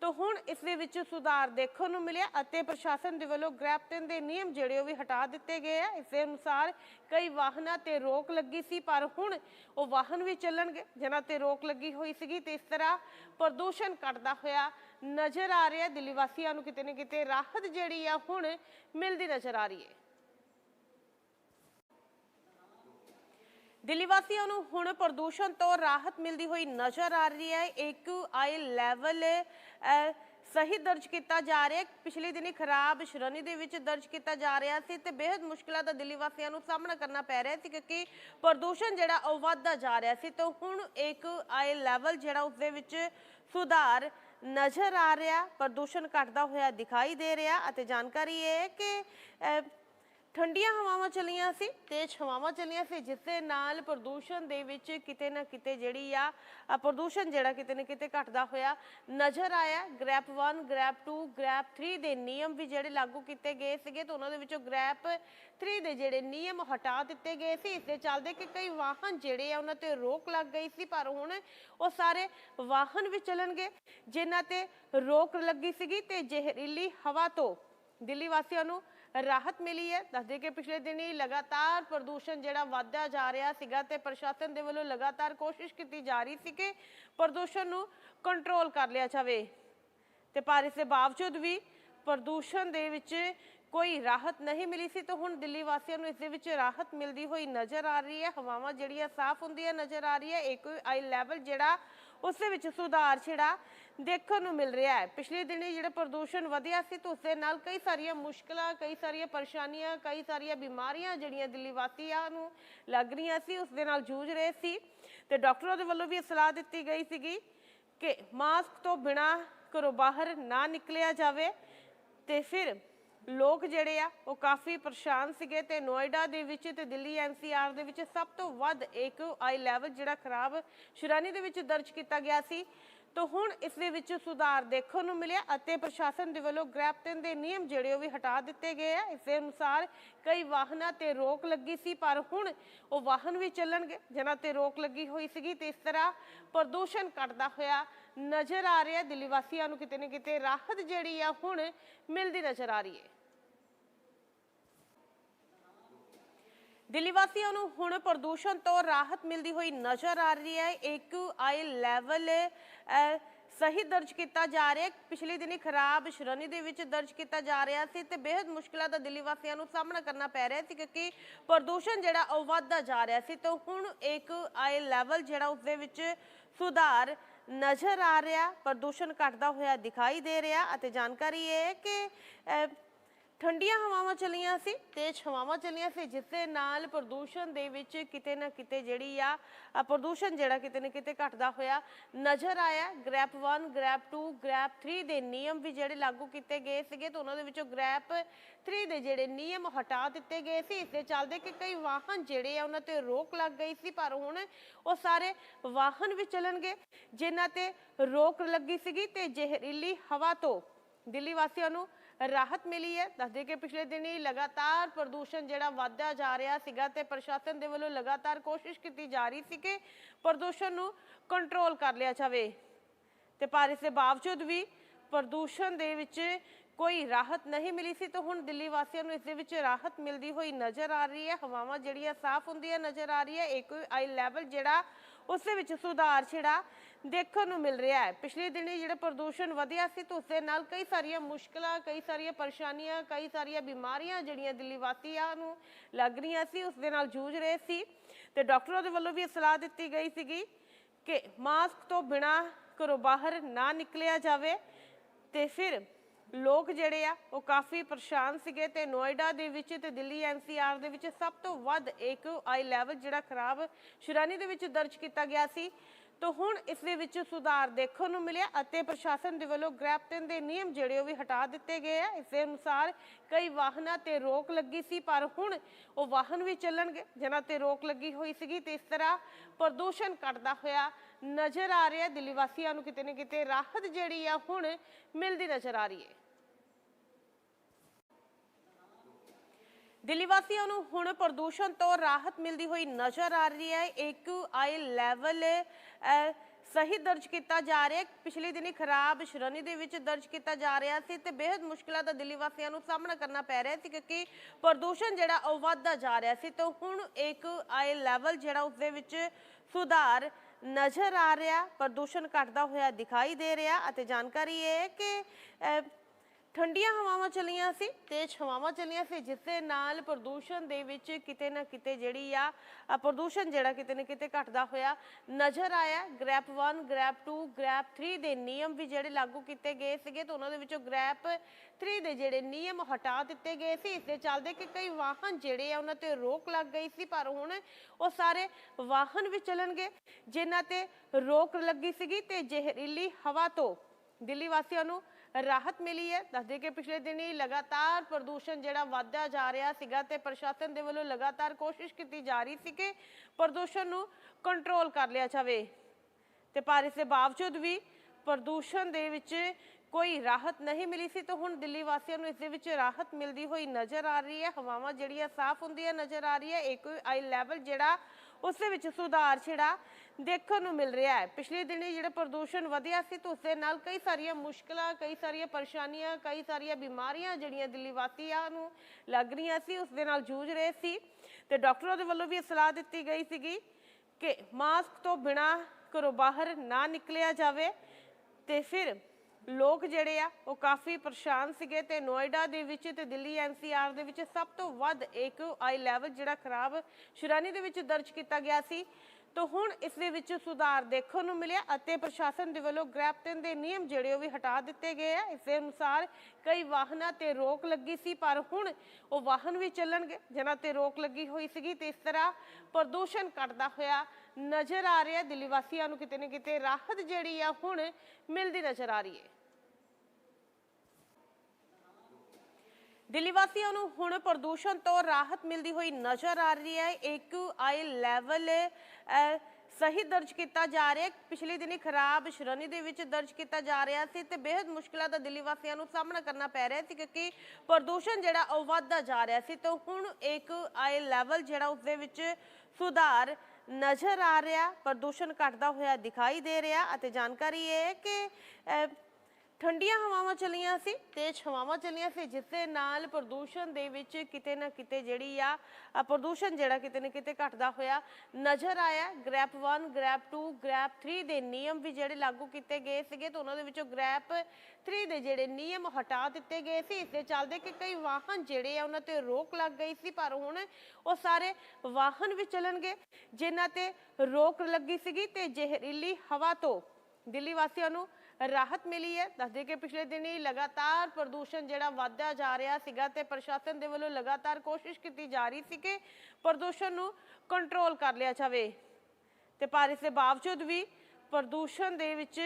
ਤਾਂ ਹੁਣ ਇਸ ਦੇ ਵਿੱਚ ਸੁਧਾਰ ਦੇਖਣ ਨੂੰ ਮਿਲਿਆ ਅਤੇ ਪ੍ਰਸ਼ਾਸਨ ਦੇ ਵੱਲੋਂ ਗ੍ਰੈਪਟਨ ਦੇ ਨਿਯਮ ਜਿਹੜੇ ਉਹ ਵੀ ਹਟਾ ਦਿੱਤੇ ਗਏ ਆ। ਇਸ ਦੇ ਅਨੁਸਾਰ ਕਈ ਵਾਹਨਾਂ ਤੇ ਰੋਕ ਲੱਗੀ ਸੀ, ਪਰ ਹੁਣ ਉਹ ਵਾਹਨ ਵੀ ਚੱਲਣਗੇ, ਜਿਨ੍ਹਾਂ ਤੇ ਰੋਕ ਲੱਗੀ ਹੋਈ ਸੀਗੀ ਤੇ ਇਸ ਤਰ੍ਹਾਂ ਪ੍ਰਦੂਸ਼ਣ ਘਟਦਾ ਹੋਇਆ ਨਜ਼ਰ ਆ ਰਿਹਾ। ਦਿੱਲੀ ਵਾਸੀਆਂ ਨੂੰ ਕਿਤੇ ਨਾ ਕਿਤੇ ਰਾਹਤ ਜਿਹੜੀ ਆ ਹੁਣ ਮਿਲਦੀ ਨਜ਼ਰ ਆ ਰਹੀ ਹੈ। ਦਿੱਲੀ ਵਾਸੀਆਂ ਨੂੰ ਹੁਣ ਪ੍ਰਦੂਸ਼ਣ ਤੋਂ ਰਾਹਤ ਮਿਲਦੀ ਹੋਈ ਨਜ਼ਰ ਆ ਰਹੀ ਹੈ। ਇੱਕ ਆਈ ਲੈਵਲ ਸਹੀ ਦਰਜ ਕੀਤਾ ਜਾ ਰਿਹਾ ਪਿਛਲੇ ਦਿਨੀ ਖਰਾਬ ਸ਼੍ਰੇਣੀ ਦੇ ਵਿੱਚ ਦਰਜ ਕੀਤਾ ਜਾ ਰਿਹਾ ਸੀ ਤੇ ਬੇहद ਮੁਸ਼ਕਲਾਂ ਦਾ ਦਿੱਲੀ ਵਾਸੀਆਂ ਨੂੰ ਸਾਹਮਣਾ ਕਰਨਾ ਪੈ ਰਿਹਾ ਸੀ ਕਿਉਂਕਿ ਪ੍ਰਦੂਸ਼ਣ ਜਿਹੜਾ ਉਹ ਵੱਧਦਾ ਜਾ ਰਿਹਾ ਸੀ। ਤੇ ਹੁਣ ਇੱਕ ਆਈ ਲੈਵਲ ਜਿਹੜਾ ਉਸ ਦੇ ਵਿੱਚ ਸੁਧਾਰ ਨਜ਼ਰ ਆ ਰਿਹਾ। ਪ੍ਰਦੂਸ਼ਣ ਘਟਦਾ ਹੋਇਆ ਦਿਖਾਈ ਦੇ ਰਿਹਾ ਅਤੇ ਜਾਣਕਾਰੀ ਇਹ ਹੈ ਕਿ ਠੰਡੀਆਂ ਹਵਾਵਾਂ ਚੱਲੀਆਂ ਸੀ ਤੇਜ਼ ਹਵਾਵਾਂ ਚੱਲੀਆਂ ਸੀ ਜਿਸ ਦੇ ਨਾਲ ਪ੍ਰਦੂਸ਼ਣ ਦੇ ਵਿੱਚ ਕਿਤੇ ਨਾ ਕਿਤੇ ਜਿਹੜੀ ਆ ਅ, ਪ੍ਰਦੂਸ਼ਣ ਜਿਹੜਾ ਕਿਤੇ ਨਾ ਕਿਤੇ ਘਟਦਾ ਹੋਇਆ ਨਜ਼ਰ ਆਇਆ। ਗ੍ਰੈਪ 1 ਗ੍ਰੈਪ 2 ਗ੍ਰੈਪ 3 ਦੇ ਨਿਯਮ ਵੀ ਜਿਹੜੇ ਲਾਗੂ ਕੀਤੇ ਗਏ ਸੀਗੇ ਤਾਂ ਉਹਨਾਂ ਦੇ ਵਿੱਚੋਂ ਗ੍ਰੈਪ 3 ਦੇ ਜਿਹੜੇ ਨਿਯਮ ਹਟਾ ਦਿੱਤੇ ਗਏ ਸੀ। ਇਸ ਦੇ ਚੱਲਦੇ ਕਿ ਕਈ ਵਾਹਨ ਜਿਹੜੇ ਆ ਉਹਨਾਂ ਤੇ ਰੋਕ ਲੱਗ ਗਈ ਸੀ ਪਰ ਹੁਣ ਉਹ ਸਾਰੇ ਵਾਹਨ ਵੀ ਚੱਲਣਗੇ ਜਿਨ੍ਹਾਂ ਤੇ ਰੋਕ ਲੱਗੀ ਸੀਗੀ। ਤੇ ਜ਼ਹਿਰੀਲੀ ਹਵਾ ਤੋਂ ਦਿੱਲੀ ਵਾਸੀਆਂ ਨੂੰ ਰਾਹਤ ਮਿਲੀ ਹੈ। ਦੱਸਦੇ ਕਿ ਪਿਛਲੇ ਦਿਨੀ ਲਗਾਤਾਰ ਪ੍ਰਦੂਸ਼ਣ ਜਿਹੜਾ ਵਧਦਾ ਜਾ ਰਿਹਾ ਸੀਗਾ ਤੇ ਪ੍ਰਸ਼ਾਸਨ ਦੇ ਵੱਲੋਂ ਲਗਾਤਾਰ ਕੋਸ਼ਿਸ਼ ਕੀਤੀ ਜਾ ਰਹੀ ਸੀ ਕਿ ਪ੍ਰਦੂਸ਼ਣ ਨੂੰ ਕੰਟਰੋਲ ਕਰ ਲਿਆ ਜਾਵੇ। ਤੇ ਪਰ ਇਸ ਦੇ ਬਾਵਜੂਦ ਵੀ ਪ੍ਰਦੂਸ਼ਣ ਦੇ ਵਿੱਚ ਕੋਈ ਰਾਹਤ ਨਹੀਂ ਮਿਲੀ ਸੀ ਤਾਂ ਹੁਣ ਦਿੱਲੀ ਵਾਸੀਆਂ ਨੂੰ ਇਸ ਦੇ ਵਿੱਚ ਰਾਹਤ ਮਿਲਦੀ ਹੋਈ ਨਜ਼ਰ ਆ ਰਹੀ ਹੈ। ਹਵਾਵਾਂ ਜਿਹੜੀਆਂ ਸਾਫ਼ ਹੁੰਦੀਆਂ ਨਜ਼ਰ ਆ ਰਹੀ ਹੈ ਇੱਕ ਆਈ ਲੈਵਲ ਜਿਹੜਾ ਉਸ ਦੇ ਵਿੱਚ ਸੁਧਾਰ ਜਿਹੜਾ ਦੇਖਣ ਨੂੰ ਮਿਲ ਰਿਹਾ ਹੈ। ਪਿਛਲੇ ਦਿਨੀ ਜਿਹੜਾ ਪ੍ਰਦੂਸ਼ਣ ਵਧਿਆ ਸੀ ਤਾਂ ਉਸ ਦੇ ਨਾਲ ਕਈ ਸਾਰੀਆਂ ਮੁਸ਼ਕਲਾਂ, ਕਈ ਸਾਰੀਆਂ ਪਰੇਸ਼ਾਨੀਆਂ, ਕਈ ਸਾਰੀਆਂ ਬਿਮਾਰੀਆਂ ਜਿਹੜੀਆਂ ਦਿੱਲੀ ਵਾਸੀਆਂ ਨੂੰ ਲੱਗ ਰਹੀਆਂ ਸੀ, ਉਸ ਦੇ ਨਾਲ ਜੂਝ ਰਹੇ ਸੀ। ਤੇ ਡਾਕਟਰਾਂ ਦੇ ਵੱਲੋਂ ਵੀ ਇਹ ਸਲਾਹ ਦਿੱਤੀ ਗਈ ਸੀਗੀ ਕਿ ਮਾਸਕ ਤੋਂ ਬਿਨਾ ਘਰੋਂ ਬਾਹਰ ਨਾ ਨਿਕਲਿਆ ਜਾਵੇ ਤੇ ਫਿਰ ਲੋਕ ਜਿਹੜੇ ਆ, ਉਹ ਕਾਫੀ ਪਰੇਸ਼ਾਨ ਸੀਗੇ ਤੇ ਨੋਇਡਾ ਦੇ ਵਿੱਚ ਤੇ ਦਿੱਲੀ ਐਨਸੀਆਰ ਦੇ ਵਿੱਚ ਸਭ ਤੋਂ ਵੱਧ ਇੱਕ ਆਈ ਲੈਵਲ ਜਿਹੜਾ ਖਰਾਬ ਸ਼ੁਰਾਨੀ ਦੇ ਵਿੱਚ ਦਰਜ ਕੀਤਾ ਗਿਆ ਸੀ। ਤਾਂ ਹੁਣ ਇਸ ਦੇ ਵਿੱਚ ਸੁਧਾਰ ਦੇਖਣ ਨੂੰ ਮਿਲਿਆ ਅਤੇ ਪ੍ਰਸ਼ਾਸਨ ਦੇ ਵੱਲੋਂ ਗ੍ਰੈਪਟਨ ਦੇ ਨਿਯਮ ਜਿਹੜੇ ਉਹ ਵੀ ਹਟਾ ਦਿੱਤੇ ਗਏ ਆ। ਇਸ ਦੇ ਅਨੁਸਾਰ ਕਈ ਵਾਹਨਾਂ ਤੇ ਰੋਕ ਲੱਗੀ ਸੀ, ਪਰ ਹੁਣ ਉਹ ਵਾਹਨ ਵੀ ਚੱਲਣਗੇ, ਜਿਨ੍ਹਾਂ ਤੇ ਰੋਕ ਲੱਗੀ ਹੋਈ ਸੀਗੀ ਤੇ ਇਸ ਤਰ੍ਹਾਂ ਪ੍ਰਦੂਸ਼ਣ ਘਟਦਾ ਹੋਇਆ ਨਜ਼ਰ ਆ ਰਿਹਾ। ਦਿੱਲੀ ਵਾਸੀਆਂ ਨੂੰ ਕਿਤੇ ਨਾ ਕਿਤੇ ਰਾਹਤ ਜਿਹੜੀ ਆ ਹੁਣ ਮਿਲਦੀ ਨਜ਼ਰ ਆ ਰਹੀ ਹੈ। ਦਿੱਲੀ ਵਾਸੀਆਂ ਨੂੰ ਹੁਣ ਪ੍ਰਦੂਸ਼ਣ ਤੋਂ ਰਾਹਤ ਮਿਲਦੀ ਹੋਈ ਨਜ਼ਰ ਆ ਰਹੀ ਹੈ। ਇੱਕ ਆਈ ਲੈਵਲ ਸਹੀ ਦਰਜ ਕੀਤਾ ਜਾ ਰਿਹਾ ਪਿਛਲੇ ਦਿਨੀ ਖਰਾਬ ਸ਼੍ਰੇਣੀ ਦੇ ਵਿੱਚ ਦਰਜ ਕੀਤਾ ਜਾ ਰਿਹਾ ਸੀ ਤੇ ਬੇहद ਮੁਸ਼ਕਲਾਂ ਦਾ ਦਿੱਲੀ ਵਾਸੀਆਂ ਨੂੰ ਸਾਹਮਣਾ ਕਰਨਾ ਪੈ ਰਿਹਾ ਸੀ ਕਿਉਂਕਿ ਪ੍ਰਦੂਸ਼ਣ ਜਿਹੜਾ ਉਹ ਵੱਧਦਾ ਜਾ ਰਿਹਾ ਸੀ ਤਾਂ ਹੁਣ ਇੱਕ ਆਈ ਲੈਵਲ ਜਿਹੜਾ ਉਸ ਦੇ ਵਿੱਚ ਸੁਧਾਰ ਨਜ਼ਰ ਆ ਰਿਹਾ। ਪ੍ਰਦੂਸ਼ਣ ਘਟਦਾ ਹੋਇਆ ਦਿਖਾਈ ਦੇ ਰਿਹਾ ਅਤੇ ਜਾਣਕਾਰੀ ਇਹ ਹੈ ਕਿ ਠੰਡੀਆਂ ਹਵਾਵਾਂ ਚੱਲੀਆਂ ਸੀ ਤੇਜ਼ ਹਵਾਵਾਂ ਚੱਲੀਆਂ ਸੀ ਜਿਸ ਦੇ ਨਾਲ ਪ੍ਰਦੂਸ਼ਣ ਦੇ ਵਿੱਚ ਕਿਤੇ ਨਾ ਕਿਤੇ ਜਿਹੜੀ ਆ ਅ, ਪ੍ਰਦੂਸ਼ਣ ਜਿਹੜਾ ਕਿਤੇ ਨਾ ਕਿਤੇ ਘਟਦਾ ਹੋਇਆ ਨਜ਼ਰ ਆਇਆ। ਗ੍ਰੈਪ 1 ਗ੍ਰੈਪ 2 ਗ੍ਰੈਪ 3 ਦੇ ਨਿਯਮ ਵੀ ਜਿਹੜੇ ਲਾਗੂ ਕੀਤੇ ਗਏ ਸੀਗੇ ਤਾਂ ਉਹਨਾਂ ਦੇ ਵਿੱਚੋਂ ਗ੍ਰੈਪ 3 ਦੇ ਜਿਹੜੇ ਨਿਯਮ ਹਟਾ ਦਿੱਤੇ ਗਏ ਸੀ। ਇਸ ਦੇ ਚੱਲਦੇ ਕਿ ਕਈ ਵਾਹਨ ਜਿਹੜੇ ਆ ਉਹਨਾਂ ਤੇ ਰੋਕ ਲੱਗ ਗਈ ਸੀ ਪਰ ਹੁਣ ਉਹ ਸਾਰੇ ਵਾਹਨ ਵੀ ਚੱਲਣਗੇ ਜਿਨ੍ਹਾਂ ਤੇ ਰੋਕ ਲੱਗੀ ਸੀਗੀ ਤੇ ਜ਼ਹਿਰੀਲੀ ਹਵਾ ਤੋਂ ਦਿੱਲੀ ਵਾਸੀਆਂ ਨੂੰ ਰਾਹਤ ਮਿਲੀ ਹੈ। ਦੱਸਦੇ ਕਿ ਪਿਛਲੇ ਦਿਨੀ ਲਗਾਤਾਰ ਪ੍ਰਦੂਸ਼ਣ ਜਿਹੜਾ ਵਧਦਾ ਜਾ ਰਿਹਾ ਸੀਗਾ ਤੇ ਪ੍ਰਸ਼ਾਸਨ ਦੇ ਵੱਲੋਂ ਲਗਾਤਾਰ ਕੋਸ਼ਿਸ਼ ਕੀਤੀ ਜਾ ਰਹੀ ਸੀ ਕਿ ਪ੍ਰਦੂਸ਼ਣ ਨੂੰ ਕੰਟਰੋਲ ਕਰ ਲਿਆ ਜਾਵੇ। ਤੇ ਪਰ ਇਸ ਦੇ ਬਾਵਜੂਦ ਵੀ ਪ੍ਰਦੂਸ਼ਣ ਦੇ ਵਿੱਚ ਕੋਈ ਰਾਹਤ ਨਹੀਂ ਮਿਲੀ ਸੀ, ਤਾਂ ਹੁਣ ਦਿੱਲੀ ਵਾਸੀਆਂ ਨੂੰ ਇਸ ਦੇ ਵਿੱਚ ਰਾਹਤ ਮਿਲਦੀ ਹੋਈ ਨਜ਼ਰ ਆ ਰਹੀ ਹੈ। ਹਵਾਵਾਂ ਜਿਹੜੀਆਂ ਸਾਫ਼ ਹੁੰਦੀਆਂ ਨਜ਼ਰ ਆ ਰਹੀ ਹੈ ਇੱਕ ਆਈ ਲੈਵਲ ਜਿਹੜਾ ਉਸ ਦੇ ਵਿੱਚ ਸੁਧਾਰ ਜਿਹੜਾ ਦੇਖਣ ਨੂੰ ਮਿਲ ਰਿਹਾ ਹੈ। ਪਿਛਲੇ ਦਿਨੀ ਜਿਹੜਾ ਪ੍ਰਦੂਸ਼ਣ ਵਧਿਆ ਸੀ ਤਾਂ ਉਸ ਦੇ ਨਾਲ ਕਈ ਸਾਰੀਆਂ ਮੁਸ਼ਕਲਾਂ, ਕਈ ਸਾਰੀਆਂ ਪਰੇਸ਼ਾਨੀਆਂ, ਕਈ ਸਾਰੀਆਂ ਬਿਮਾਰੀਆਂ ਜਿਹੜੀਆਂ ਦਿੱਲੀ ਵਾਸੀਆਂ ਨੂੰ ਲੱਗ ਰਹੀਆਂ ਸੀ ਉਸ ਦੇ ਨਾਲ ਜੂਝ ਰਹੇ ਸੀ। ਤੇ ਡਾਕਟਰਾਂ ਦੇ ਵੱਲੋਂ ਵੀ ਇਹ ਸਲਾਹ ਦਿੱਤੀ ਗਈ ਸੀਗੀ ਕਿ ਮਾਸਕ ਤੋਂ ਬਿਨਾ ਘਰੋਂ ਬਾਹਰ ਨਾ ਨਿਕਲਿਆ ਜਾਵੇ ਤੇ ਫਿਰ ਲੋਕ ਜਿਹੜੇ ਆ, ਉਹ ਕਾਫੀ ਪਰੇਸ਼ਾਨ ਸੀਗੇ ਤੇ ਨੋਇਡਾ ਦੇ ਵਿੱਚ ਤੇ ਦਿੱਲੀ ਐਨਸੀਆਰ ਦੇ ਵਿੱਚ ਸਭ ਤੋਂ ਵੱਧ ਇੱਕ ਆਈ ਲੈਵਲ ਜਿਹੜਾ ਖਰਾਬ ਸ਼ੁਰਾਨੀ ਦੇ ਵਿੱਚ ਦਰਜ ਕੀਤਾ ਗਿਆ ਸੀ। ਤਾਂ ਹੁਣ ਇਸ ਦੇ ਵਿੱਚ ਸੁਧਾਰ ਦੇਖਣ ਨੂੰ ਮਿਲਿਆ ਅਤੇ ਪ੍ਰਸ਼ਾਸਨ ਦੇ ਵੱਲੋਂ ਗ੍ਰੈਪਟਨ ਦੇ ਨਿਯਮ ਜਿਹੜੇ ਉਹ ਵੀ ਹਟਾ ਦਿੱਤੇ ਗਏ ਆ। ਇਸ ਦੇ ਅਨੁਸਾਰ ਕਈ ਵਾਹਨਾਂ ਤੇ ਰੋਕ ਲੱਗੀ ਸੀ, ਪਰ ਹੁਣ ਉਹ ਵਾਹਨ ਵੀ ਚੱਲਣਗੇ, ਜਿਨ੍ਹਾਂ ਤੇ ਰੋਕ ਲੱਗੀ ਹੋਈ ਸੀਗੀ ਤੇ ਇਸ ਤਰ੍ਹਾਂ ਪ੍ਰਦੂਸ਼ਣ ਘਟਦਾ ਹੋਇਆ ਨਜ਼ਰ ਆ ਰਿਹਾ। ਦਿੱਲੀ ਵਾਸੀਆਂ ਨੂੰ ਕਿਤੇ ਨਾ ਕਿਤੇ ਰਾਹਤ ਜਿਹੜੀ ਆ ਹੁਣ ਮਿਲਦੀ ਨਜ਼ਰ ਆ ਰਹੀ ਹੈ। ਦਿੱਲੀ ਵਾਸੀਆਂ ਨੂੰ ਹੁਣ ਪ੍ਰਦੂਸ਼ਣ ਤੋਂ ਰਾਹਤ ਮਿਲਦੀ ਹੋਈ ਨਜ਼ਰ ਆ ਰਹੀ ਹੈ। ਇੱਕ ਆਈ ਲੈਵਲ ਸਹੀ ਦਰਜ ਕੀਤਾ ਜਾ ਰਿਹਾ ਪਿਛਲੇ ਦਿਨੀ ਖਰਾਬ ਸ਼੍ਰੇਣੀ ਦੇ ਵਿੱਚ ਦਰਜ ਕੀਤਾ ਜਾ ਰਿਹਾ ਸੀ ਤੇ ਬੇहद ਮੁਸ਼ਕਲਾਂ ਦਾ ਦਿੱਲੀ ਵਾਸੀਆਂ ਨੂੰ ਸਾਹਮਣਾ ਕਰਨਾ ਪੈ ਰਿਹਾ ਸੀ ਕਿਉਂਕਿ ਪ੍ਰਦੂਸ਼ਣ ਜਿਹੜਾ ਉਹ ਵੱਧਦਾ ਜਾ ਰਿਹਾ ਸੀ। ਤੇ ਹੁਣ ਇੱਕ ਆਈ ਲੈਵਲ ਜਿਹੜਾ ਉਸ ਦੇ ਵਿੱਚ ਸੁਧਾਰ ਨਜ਼ਰ ਆ ਰਿਹਾ। ਪ੍ਰਦੂਸ਼ਣ ਘਟਦਾ ਹੋਇਆ ਦਿਖਾਈ ਦੇ ਰਿਹਾ ਅਤੇ ਜਾਣਕਾਰੀ ਇਹ ਹੈ ਕਿ ਠੰਡੀਆਂ ਹਵਾਵਾਂ ਚੱਲੀਆਂ ਸੀ ਤੇਜ਼ ਹਵਾਵਾਂ ਚੱਲੀਆਂ ਸੀ ਜਿਸ ਦੇ ਨਾਲ ਪ੍ਰਦੂਸ਼ਣ ਦੇ ਵਿੱਚ ਕਿਤੇ ਨਾ ਕਿਤੇ ਜਿਹੜੀ ਆ ਅ, ਪ੍ਰਦੂਸ਼ਣ ਜਿਹੜਾ ਕਿਤੇ ਨਾ ਕਿਤੇ ਘਟਦਾ ਹੋਇਆ ਨਜ਼ਰ ਆਇਆ। ਗ੍ਰੈਪ 1 ਗ੍ਰੈਪ 2 ਗ੍ਰੈਪ 3 ਦੇ ਨਿਯਮ ਵੀ ਜਿਹੜੇ ਲਾਗੂ ਕੀਤੇ ਗਏ ਸੀਗੇ ਤਾਂ ਉਹਨਾਂ ਦੇ ਵਿੱਚੋਂ ਗ੍ਰੈਪ 3 ਦੇ ਜਿਹੜੇ ਨਿਯਮ ਹਟਾ ਦਿੱਤੇ ਗਏ ਸੀ। ਇਸ ਦੇ ਚੱਲਦੇ ਕਿ ਕਈ ਵਾਹਨ ਜਿਹੜੇ ਆ ਉਹਨਾਂ ਤੇ ਰੋਕ ਲੱਗ ਗਈ ਸੀ ਪਰ ਹੁਣ ਉਹ ਸਾਰੇ ਵਾਹਨ ਵੀ ਚੱਲਣਗੇ ਜਿਨ੍ਹਾਂ ਤੇ ਰੋਕ ਲੱਗੀ ਸੀਗੀ ਤੇ ਜ਼ਹਿਰੀਲੀ ਹਵਾ ਤੋਂ ਦਿੱਲੀ ਵਾਸੀਆਂ ਨੂੰ ਰਾਹਤ ਮਿਲੀ ਹੈ। ਦੱਸਦੇ ਕਿ ਪਿਛਲੇ ਦਿਨੀ ਲਗਾਤਾਰ ਪ੍ਰਦੂਸ਼ਣ ਜਿਹੜਾ ਵਧਦਾ ਜਾ ਰਿਹਾ ਸੀਗਾ ਤੇ ਪ੍ਰਸ਼ਾਸਨ ਦੇ ਵੱਲੋਂ ਲਗਾਤਾਰ ਕੋਸ਼ਿਸ਼ ਕੀਤੀ ਜਾ ਰਹੀ ਸੀ ਕਿ ਪ੍ਰਦੂਸ਼ਣ ਨੂੰ ਕੰਟਰੋਲ ਕਰ ਲਿਆ ਜਾਵੇ। ਤੇ ਪਰ ਇਸ ਦੇ ਬਾਵਜੂਦ ਵੀ ਪ੍ਰਦੂਸ਼ਣ ਦੇ ਵਿੱਚ ਕੋਈ ਰਾਹਤ ਨਹੀਂ ਮਿਲੀ ਸੀ ਤਾਂ ਹੁਣ ਦਿੱਲੀ ਵਾਸੀਆਂ ਨੂੰ ਇਸ ਦੇ ਵਿੱਚ ਰਾਹਤ ਮਿਲਦੀ ਹੋਈ ਨਜ਼ਰ ਆ ਰਹੀ ਹੈ। ਹਵਾਵਾਂ ਜਿਹੜੀਆਂ ਸਾਫ਼ ਹੁੰਦੀਆਂ ਨਜ਼ਰ ਆ ਰਹੀ ਹੈ ਇੱਕ ਆਈ ਲੈਵਲ ਜਿਹੜਾ ਉਸ ਦੇ ਵਿੱਚ ਸੁਧਾਰ ਜਿਹੜਾ ਦੇਖਣ ਨੂੰ ਮਿਲ ਰਿਹਾ ਹੈ। ਪਿਛਲੇ ਦਿਨੀ ਜਿਹੜਾ ਪ੍ਰਦੂਸ਼ਣ ਵਧਿਆ ਸੀ ਤਾਂ ਉਸ ਦੇ ਨਾਲ ਕਈ ਸਾਰੀਆਂ ਮੁਸ਼ਕਲਾਂ, ਕਈ ਸਾਰੀਆਂ ਪਰੇਸ਼ਾਨੀਆਂ, ਕਈ ਸਾਰੀਆਂ ਬਿਮਾਰੀਆਂ ਜਿਹੜੀਆਂ ਦਿੱਲੀ ਵਾਸੀਆਂ ਨੂੰ ਲੱਗ ਰਹੀਆਂ ਸੀ, ਉਸ ਦੇ ਨਾਲ ਜੂਝ ਰਹੇ ਸੀ। ਤੇ ਡਾਕਟਰਾਂ ਦੇ ਵੱਲੋਂ ਵੀ ਇਹ ਸਲਾਹ ਦਿੱਤੀ ਗਈ ਸੀਗੀ ਕਿ ਮਾਸਕ ਤੋਂ ਬਿਨਾ ਘਰੋਂ ਬਾਹਰ ਨਾ ਨਿਕਲਿਆ ਜਾਵੇ ਤੇ ਫਿਰ ਲੋਕ ਜਿਹੜੇ ਆ, ਉਹ ਕਾਫੀ ਪਰੇਸ਼ਾਨ ਸੀਗੇ ਤੇ ਨੋਇਡਾ ਦੇ ਵਿੱਚ ਤੇ ਦਿੱਲੀ ਐਨਸੀਆਰ ਦੇ ਵਿੱਚ ਸਭ ਤੋਂ ਵੱਧ ਇੱਕ ਆਈ ਲੈਵਲ ਜਿਹੜਾ ਖਰਾਬ ਸ਼ੁਰਾਨੀ ਦੇ ਵਿੱਚ ਦਰਜ ਕੀਤਾ ਗਿਆ ਸੀ। ਤਾਂ ਹੁਣ ਇਸ ਦੇ ਵਿੱਚ ਸੁਧਾਰ ਦੇਖਣ ਨੂੰ ਮਿਲਿਆ ਅਤੇ ਪ੍ਰਸ਼ਾਸਨ ਦੇ ਵੱਲੋਂ ਗ੍ਰੈਪਟਨ ਦੇ ਨਿਯਮ ਜਿਹੜੇ ਉਹ ਵੀ ਹਟਾ ਦਿੱਤੇ ਗਏ ਆ। ਇਸ ਦੇ ਅਨੁਸਾਰ ਕਈ ਵਾਹਨਾਂ ਤੇ ਰੋਕ ਲੱਗੀ ਸੀ, ਪਰ ਹੁਣ ਉਹ ਵਾਹਨ ਵੀ ਚੱਲਣਗੇ, ਜਿਨ੍ਹਾਂ ਤੇ ਰੋਕ ਲੱਗੀ ਹੋਈ ਸੀਗੀ ਤੇ ਇਸ ਤਰ੍ਹਾਂ ਪ੍ਰਦੂਸ਼ਣ ਘਟਦਾ ਹੋਇਆ ਨਜ਼ਰ ਆ ਰਿਹਾ। ਦਿੱਲੀ ਵਾਸੀਆਂ ਨੂੰ ਕਿਤੇ ਨਾ ਕਿਤੇ ਰਾਹਤ ਜਿਹੜੀ ਆ ਹੁਣ ਮਿਲਦੀ ਨਜ਼ਰ ਆ ਰਹੀ ਹੈ। ਦਿੱਲੀ ਵਾਸੀਆਂ ਨੂੰ ਹੁਣ ਪ੍ਰਦੂਸ਼ਣ ਤੋਂ ਰਾਹਤ ਮਿਲਦੀ ਹੋਈ ਨਜ਼ਰ ਆ ਰਹੀ ਹੈ। ਇੱਕ ਆਈ ਲੈਵਲ ਸਹੀ ਦਰਜ ਕੀਤਾ ਜਾ ਰਿਹਾ ਪਿਛਲੇ ਦਿਨੀ ਖਰਾਬ ਸ਼੍ਰੇਣੀ ਦੇ ਵਿੱਚ ਦਰਜ ਕੀਤਾ ਜਾ ਰਿਹਾ ਸੀ ਤੇ ਬੇहद ਮੁਸ਼ਕਲਾਂ ਦਾ ਦਿੱਲੀ ਵਾਸੀਆਂ ਨੂੰ ਸਾਹਮਣਾ ਕਰਨਾ ਪੈ ਰਿਹਾ ਸੀ ਕਿਉਂਕਿ ਪ੍ਰਦੂਸ਼ਣ ਜਿਹੜਾ ਉਹ ਵੱਧਦਾ ਜਾ ਰਿਹਾ ਸੀ ਤਾਂ ਹੁਣ ਇੱਕ ਆਈ ਲੈਵਲ ਜਿਹੜਾ ਉਸ ਦੇ ਵਿੱਚ ਸੁਧਾਰ ਨਜ਼ਰ ਆ ਰਿਹਾ। ਪ੍ਰਦੂਸ਼ਣ ਘਟਦਾ ਹੋਇਆ ਦਿਖਾਈ ਦੇ ਰਿਹਾ ਅਤੇ ਜਾਣਕਾਰੀ ਇਹ ਹੈ ਕਿ ਠੰਡੀਆਂ ਹਵਾਵਾਂ ਚੱਲੀਆਂ ਸੀ ਤੇਜ਼ ਹਵਾਵਾਂ ਚੱਲੀਆਂ ਸੀ ਜਿਸ ਦੇ ਨਾਲ ਪ੍ਰਦੂਸ਼ਣ ਦੇ ਵਿੱਚ ਕਿਤੇ ਨਾ ਕਿਤੇ ਜਿਹੜੀ ਆ ਅ, ਪ੍ਰਦੂਸ਼ਣ ਜਿਹੜਾ ਕਿਤੇ ਨਾ ਕਿਤੇ ਘਟਦਾ ਹੋਇਆ ਨਜ਼ਰ ਆਇਆ। ਗ੍ਰੈਪ 1 ਗ੍ਰੈਪ 2 ਗ੍ਰੈਪ 3 ਦੇ ਨਿਯਮ ਵੀ ਜਿਹੜੇ ਲਾਗੂ ਕੀਤੇ ਗਏ ਸੀਗੇ ਤਾਂ ਉਹਨਾਂ ਦੇ ਵਿੱਚੋਂ ਗ੍ਰੈਪ 3 ਦੇ ਜਿਹੜੇ ਨਿਯਮ ਹਟਾ ਦਿੱਤੇ ਗਏ ਸੀ। ਇਸ ਦੇ ਚੱਲਦੇ ਕਿ ਕਈ ਵਾਹਨ ਜਿਹੜੇ ਆ ਉਹਨਾਂ ਤੇ ਰੋਕ ਲੱਗ ਗਈ ਸੀ ਪਰ ਹੁਣ ਉਹ ਸਾਰੇ ਵਾਹਨ ਵੀ ਚੱਲਣਗੇ ਜਿਨ੍ਹਾਂ ਤੇ ਰੋਕ ਲੱਗੀ ਸੀਗੀ ਤੇ ਜ਼ਹਿਰੀਲੀ ਹਵਾ ਤੋਂ ਦਿੱਲੀ ਵਾਸੀਆਂ ਨੂੰ ਰਾਹਤ ਮਿਲੀ ਹੈ। ਦੱਸਦੇ ਕਿ ਪਿਛਲੇ ਦਿਨੀ ਲਗਾਤਾਰ ਪ੍ਰਦੂਸ਼ਣ ਜਿਹੜਾ ਵਧਦਾ ਜਾ ਰਿਹਾ ਸੀਗਾ ਤੇ ਪ੍ਰਸ਼ਾਸਨ ਦੇ ਵੱਲੋਂ ਲਗਾਤਾਰ ਕੋਸ਼ਿਸ਼ ਕੀਤੀ ਜਾ ਰਹੀ ਸੀ ਕਿ ਪ੍ਰਦੂਸ਼ਣ ਨੂੰ ਕੰਟਰੋਲ ਕਰ ਲਿਆ ਜਾਵੇ। ਤੇ ਪਰ ਇਸ ਦੇ ਬਾਵਜੂਦ ਵੀ ਪ੍ਰਦੂਸ਼ਣ ਦੇ ਵਿੱਚ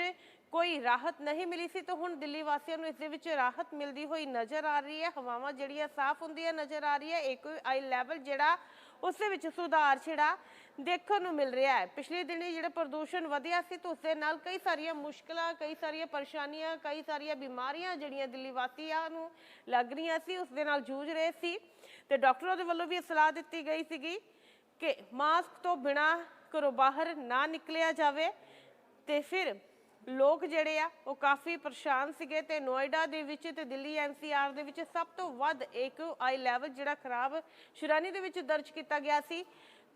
ਕੋਈ ਰਾਹਤ ਨਹੀਂ ਮਿਲੀ ਸੀ ਤਾਂ ਹੁਣ ਦਿੱਲੀ ਵਾਸੀਆਂ ਨੂੰ ਇਸ ਦੇ ਵਿੱਚ ਰਾਹਤ ਮਿਲਦੀ ਹੋਈ ਨਜ਼ਰ ਆ ਰਹੀ ਹੈ। ਹਵਾਵਾਂ ਜਿਹੜੀਆਂ ਸਾਫ਼ ਹੁੰਦੀਆਂ ਨਜ਼ਰ ਆ ਰਹੀ ਹੈ ਇੱਕ ਆਈ ਲੈਵਲ ਜਿਹੜਾ ਉਸ ਦੇ ਵਿੱਚ ਸੁਧਾਰ ਜਿਹੜਾ ਦੇਖਣ ਨੂੰ ਮਿਲ ਰਿਹਾ ਹੈ। ਪਿਛਲੇ ਦਿਨੀ ਜਿਹੜਾ ਪ੍ਰਦੂਸ਼ਣ ਵਧਿਆ ਸੀ ਤਾਂ ਉਸ ਦੇ ਨਾਲ ਕਈ ਸਾਰੀਆਂ ਮੁਸ਼ਕਲਾਂ, ਕਈ ਸਾਰੀਆਂ ਪਰੇਸ਼ਾਨੀਆਂ, ਕਈ ਸਾਰੀਆਂ ਬਿਮਾਰੀਆਂ ਜਿਹੜੀਆਂ ਦਿੱਲੀ ਵਾਸੀਆਂ ਨੂੰ ਲੱਗ ਰਹੀਆਂ ਸੀ, ਉਸ ਦੇ ਨਾਲ ਜੂਝ ਰਹੇ ਸੀ। ਤੇ ਡਾਕਟਰਾਂ ਦੇ ਵੱਲੋਂ ਵੀ ਇਹ ਸਲਾਹ ਦਿੱਤੀ ਗਈ ਸੀਗੀ ਕਿ ਮਾਸਕ ਤੋਂ ਬਿਨਾ ਘਰੋਂ ਬਾਹਰ ਨਾ ਨਿਕਲਿਆ ਜਾਵੇ ਤੇ ਫਿਰ ਲੋਕ ਜਿਹੜੇ ਆ, ਉਹ ਕਾਫੀ ਪਰੇਸ਼ਾਨ ਸੀਗੇ ਤੇ ਨੋਇਡਾ ਦੇ ਵਿੱਚ ਤੇ ਦਿੱਲੀ ਐਨਸੀਆਰ ਦੇ ਵਿੱਚ ਸਭ ਤੋਂ ਵੱਧ ਇੱਕ ਆਈ ਲੈਵਲ ਜਿਹੜਾ ਖਰਾਬ ਸ਼ੁਰਾਨੀ ਦੇ ਵਿੱਚ ਦਰਜ ਕੀਤਾ ਗਿਆ ਸੀ।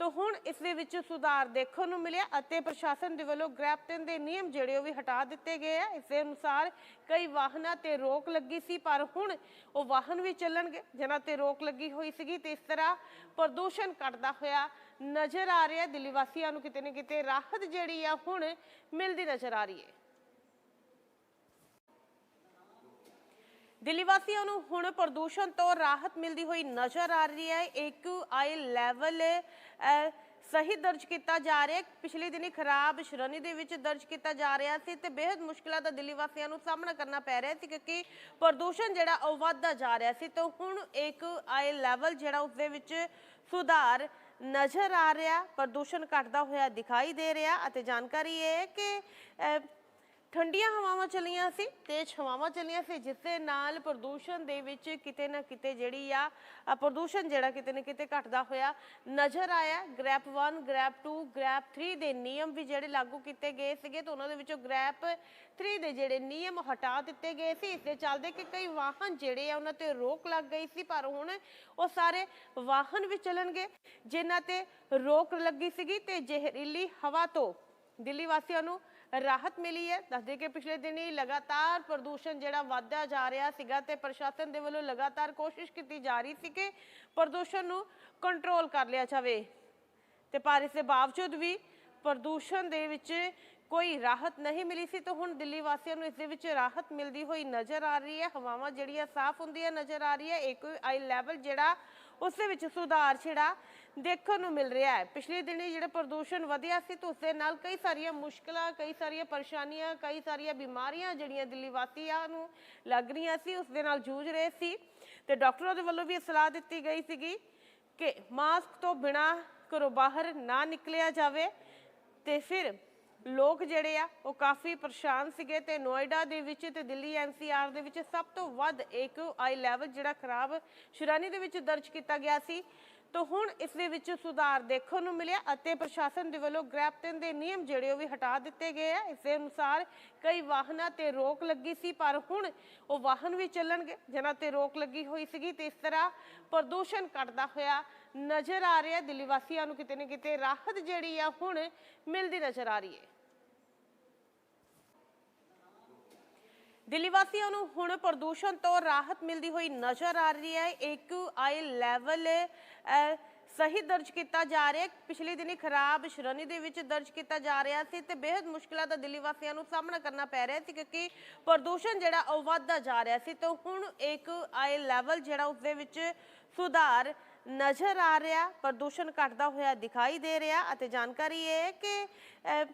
ਤਾਂ ਹੁਣ ਇਸ ਦੇ ਵਿੱਚ ਸੁਧਾਰ ਦੇਖਣ ਨੂੰ ਮਿਲਿਆ ਅਤੇ ਪ੍ਰਸ਼ਾਸਨ ਦੇ ਵੱਲੋਂ ਗ੍ਰੈਪਟਨ ਦੇ ਨਿਯਮ ਜਿਹੜੇ ਉਹ ਵੀ ਹਟਾ ਦਿੱਤੇ ਗਏ ਆ। ਇਸ ਦੇ ਅਨੁਸਾਰ ਕਈ ਵਾਹਨਾਂ ਤੇ ਰੋਕ ਲੱਗੀ ਸੀ, ਪਰ ਹੁਣ ਉਹ ਵਾਹਨ ਵੀ ਚੱਲਣਗੇ, ਜਿਨ੍ਹਾਂ ਤੇ ਰੋਕ ਲੱਗੀ ਹੋਈ ਸੀਗੀ ਤੇ ਇਸ ਤਰ੍ਹਾਂ ਪ੍ਰਦੂਸ਼ਣ ਘਟਦਾ ਹੋਇਆ ਨਜ਼ਰ ਆ ਰਿਹਾ। ਦਿੱਲੀ ਵਾਸੀਆਂ ਨੂੰ ਕਿਤੇ ਨਾ ਕਿਤੇ ਰਾਹਤ ਜਿਹੜੀ ਆ ਹੁਣ ਮਿਲਦੀ ਨਜ਼ਰ ਆ ਰਹੀ ਹੈ। ਦਿੱਲੀ ਵਾਸੀਆਂ ਨੂੰ ਹੁਣ ਪ੍ਰਦੂਸ਼ਣ ਤੋਂ ਰਾਹਤ ਮਿਲਦੀ ਹੋਈ ਨਜ਼ਰ ਆ ਰਹੀ ਹੈ। ਇੱਕ ਆਈ ਲੈਵਲ ਸਹੀ ਦਰਜ ਕੀਤਾ ਜਾ ਰਿਹਾ ਪਿਛਲੇ ਦਿਨੀ ਖਰਾਬ ਸ਼੍ਰੇਣੀ ਦੇ ਵਿੱਚ ਦਰਜ ਕੀਤਾ ਜਾ ਰਿਹਾ ਸੀ ਤੇ ਬੇहद ਮੁਸ਼ਕਲਾਂ ਦਾ ਦਿੱਲੀ ਵਾਸੀਆਂ ਨੂੰ ਸਾਹਮਣਾ ਕਰਨਾ ਪੈ ਰਿਹਾ ਸੀ ਕਿਉਂਕਿ ਪ੍ਰਦੂਸ਼ਣ ਜਿਹੜਾ ਉਹ ਵੱਧਦਾ ਜਾ ਰਿਹਾ ਸੀ। ਤੇ ਹੁਣ ਇੱਕ ਆਈ ਲੈਵਲ ਜਿਹੜਾ ਉਸ ਦੇ ਵਿੱਚ ਸੁਧਾਰ ਨਜ਼ਰ ਆ ਰਿਹਾ। ਪ੍ਰਦੂਸ਼ਣ ਘਟਦਾ ਹੋਇਆ ਦਿਖਾਈ ਦੇ ਰਿਹਾ ਅਤੇ ਜਾਣਕਾਰੀ ਇਹ ਹੈ ਕਿ ਠੰਡੀਆਂ ਹਵਾਵਾਂ ਚੱਲੀਆਂ ਸੀ ਤੇਜ਼ ਹਵਾਵਾਂ ਚੱਲੀਆਂ ਸੀ ਜਿਸ ਦੇ ਨਾਲ ਪ੍ਰਦੂਸ਼ਣ ਦੇ ਵਿੱਚ ਕਿਤੇ ਨਾ ਕਿਤੇ ਜਿਹੜੀ ਆ ਅ, ਪ੍ਰਦੂਸ਼ਣ ਜਿਹੜਾ ਕਿਤੇ ਨਾ ਕਿਤੇ ਘਟਦਾ ਹੋਇਆ ਨਜ਼ਰ ਆਇਆ। ਗ੍ਰੈਪ 1 ਗ੍ਰੈਪ 2 ਗ੍ਰੈਪ 3 ਦੇ ਨਿਯਮ ਵੀ ਜਿਹੜੇ ਲਾਗੂ ਕੀਤੇ ਗਏ ਸੀਗੇ ਤਾਂ ਉਹਨਾਂ ਦੇ ਵਿੱਚੋਂ ਗ੍ਰੈਪ 3 ਦੇ ਜਿਹੜੇ ਨਿਯਮ ਹਟਾ ਦਿੱਤੇ ਗਏ ਸੀ। ਇਸ ਦੇ ਚੱਲਦੇ ਕਿ ਕਈ ਵਾਹਨ ਜਿਹੜੇ ਆ ਉਹਨਾਂ ਤੇ ਰੋਕ ਲੱਗ ਗਈ ਸੀ ਪਰ ਹੁਣ ਉਹ ਸਾਰੇ ਵਾਹਨ ਵੀ ਚੱਲਣਗੇ ਜਿਨ੍ਹਾਂ ਤੇ ਰੋਕ ਲੱਗੀ ਸੀਗੀ ਤੇ ਜ਼ਹਿਰੀਲੀ ਹਵਾ ਤੋਂ ਦਿੱਲੀ ਵਾਸੀਆਂ ਨੂੰ ਰਾਹਤ ਮਿਲੀ ਹੈ। ਦੱਸਦੇ ਕਿ ਪਿਛਲੇ ਦਿਨੀ ਲਗਾਤਾਰ ਪ੍ਰਦੂਸ਼ਣ ਜਿਹੜਾ ਵਧਦਾ ਜਾ ਰਿਹਾ ਸੀਗਾ ਤੇ ਪ੍ਰਸ਼ਾਸਨ ਦੇ ਵੱਲੋਂ ਲਗਾਤਾਰ ਕੋਸ਼ਿਸ਼ ਕੀਤੀ ਜਾ ਰਹੀ ਸੀ ਕਿ ਪ੍ਰਦੂਸ਼ਣ ਨੂੰ ਕੰਟਰੋਲ ਕਰ ਲਿਆ ਜਾਵੇ। ਤੇ ਪਰ ਇਸ ਦੇ ਬਾਵਜੂਦ ਵੀ ਪ੍ਰਦੂਸ਼ਣ ਦੇ ਵਿੱਚ ਕੋਈ ਰਾਹਤ ਨਹੀਂ ਮਿਲੀ ਸੀ ਤਾਂ ਹੁਣ ਦਿੱਲੀ ਵਾਸੀਆਂ ਨੂੰ ਇਸ ਦੇ ਵਿੱਚ ਰਾਹਤ ਮਿਲਦੀ ਹੋਈ ਨਜ਼ਰ ਆ ਰਹੀ ਹੈ। ਹਵਾਵਾਂ ਜਿਹੜੀਆਂ ਸਾਫ਼ ਹੁੰਦੀਆਂ ਨਜ਼ਰ ਆ ਰਹੀ ਹੈ ਇੱਕ ਆਈ ਲੈਵਲ ਜਿਹੜਾ ਉਸ ਦੇ ਵਿੱਚ ਸੁਧਾਰ ਜਿਹੜਾ ਦੇਖਣ ਨੂੰ ਮਿਲ ਰਿਹਾ ਹੈ। ਪਿਛਲੇ ਦਿਨੀ ਜਿਹੜਾ ਪ੍ਰਦੂਸ਼ਣ ਵਧਿਆ ਸੀ ਤਾਂ ਉਸ ਦੇ ਨਾਲ ਕਈ ਸਾਰੀਆਂ ਮੁਸ਼ਕਲਾਂ, ਕਈ ਸਾਰੀਆਂ ਪਰੇਸ਼ਾਨੀਆਂ, ਕਈ ਸਾਰੀਆਂ ਬਿਮਾਰੀਆਂ ਜਿਹੜੀਆਂ ਦਿੱਲੀ ਵਾਸੀਆਂ ਨੂੰ ਲੱਗ ਰਹੀਆਂ ਸੀ ਉਸ ਦੇ ਨਾਲ ਜੂਝ ਰਹੇ ਸੀ। ਤੇ ਡਾਕਟਰਾਂ ਦੇ ਵੱਲੋਂ ਵੀ ਇਹ ਸਲਾਹ ਦਿੱਤੀ ਗਈ ਸੀਗੀ ਕਿ ਮਾਸਕ ਤੋਂ ਬਿਨਾ ਘਰੋਂ ਬਾਹਰ ਨਾ ਨਿਕਲਿਆ ਜਾਵੇ ਤੇ ਫਿਰ ਲੋਕ ਜਿਹੜੇ ਆ, ਉਹ ਕਾਫੀ ਪਰੇਸ਼ਾਨ ਸੀਗੇ ਤੇ ਨੋਇਡਾ ਦੇ ਵਿੱਚ ਤੇ ਦਿੱਲੀ ਐਨਸੀਆਰ ਦੇ ਵਿੱਚ ਸਭ ਤੋਂ ਵੱਧ ਇੱਕ ਆਈ ਲੈਵਲ ਜਿਹੜਾ ਖਰਾਬ ਸ਼ੁਰਾਨੀ ਦੇ ਵਿੱਚ ਦਰਜ ਕੀਤਾ ਗਿਆ ਸੀ। ਤਾਂ ਹੁਣ ਇਸ ਦੇ ਵਿੱਚ ਸੁਧਾਰ ਦੇਖਣ ਨੂੰ ਮਿਲਿਆ ਅਤੇ ਪ੍ਰਸ਼ਾਸਨ ਦੇ ਵੱਲੋਂ ਗ੍ਰੈਪਟਨ ਦੇ ਨਿਯਮ ਜਿਹੜੇ ਉਹ ਵੀ ਹਟਾ ਦਿੱਤੇ ਗਏ ਆ। ਇਸ ਦੇ ਅਨੁਸਾਰ ਕਈ ਵਾਹਨਾਂ ਤੇ ਰੋਕ ਲੱਗੀ ਸੀ, ਪਰ ਹੁਣ ਉਹ ਵਾਹਨ ਵੀ ਚੱਲਣਗੇ, ਜਿਨ੍ਹਾਂ ਤੇ ਰੋਕ ਲੱਗੀ ਹੋਈ ਸੀਗੀ ਤੇ ਇਸ ਤਰ੍ਹਾਂ ਪ੍ਰਦੂਸ਼ਣ ਘਟਦਾ ਹੋਇਆ ਨਜ਼ਰ ਆ ਰਿਹਾ ਦਿੱਲੀ ਵਾਸੀਆਂ ਨੂੰ ਕਿਤੇ ਨਾ ਕਿਤੇ ਰਾਹਤ ਜਿਹੜੀ ਆ ਹੁਣ ਮਿਲਦੀ ਨਜ਼ਰ ਆ ਰਹੀ ਹੈ। ਦਿੱਲੀ ਵਾਸੀਆਂ ਨੂੰ ਹੁਣ ਪ੍ਰਦੂਸ਼ਣ ਤੋਂ ਰਾਹਤ ਮਿਲਦੀ ਹੋਈ ਨਜ਼ਰ ਆ ਰਹੀ ਹੈ। ਇੱਕ ਆਈ ਲੈਵਲ ਸਹੀ ਦਰਜ ਕੀਤਾ ਜਾ ਰਿਹਾ ਪਿਛਲੇ ਦਿਨੀ ਖਰਾਬ ਸ਼੍ਰੇਣੀ ਦੇ ਵਿੱਚ ਦਰਜ ਕੀਤਾ ਜਾ ਰਿਹਾ ਸੀ ਤੇ ਬੇहद ਮੁਸ਼ਕਲਾਂ ਦਾ ਦਿੱਲੀ ਵਾਸੀਆਂ ਨੂੰ ਸਾਹਮਣਾ ਕਰਨਾ ਪੈ ਰਿਹਾ ਸੀ ਕਿਉਂਕਿ ਪ੍ਰਦੂਸ਼ਣ ਜਿਹੜਾ ਉਹ ਵੱਧਦਾ ਜਾ ਰਿਹਾ ਸੀ ਤੇ ਹੁਣ ਇੱਕ ਆਈ ਲੈਵਲ ਜਿਹੜਾ ਉਸ ਦੇ ਵਿੱਚ ਸੁਧਾਰ ਨਜ਼ਰ ਆ ਰਿਹਾ ਪ੍ਰਦੂਸ਼ਣ ਘਟਦਾ ਹੋਇਆ ਦਿਖਾਈ ਦੇ ਰਿਹਾ ਅਤੇ ਜਾਣਕਾਰੀ ਇਹ ਹੈ ਕਿ ਅਹ,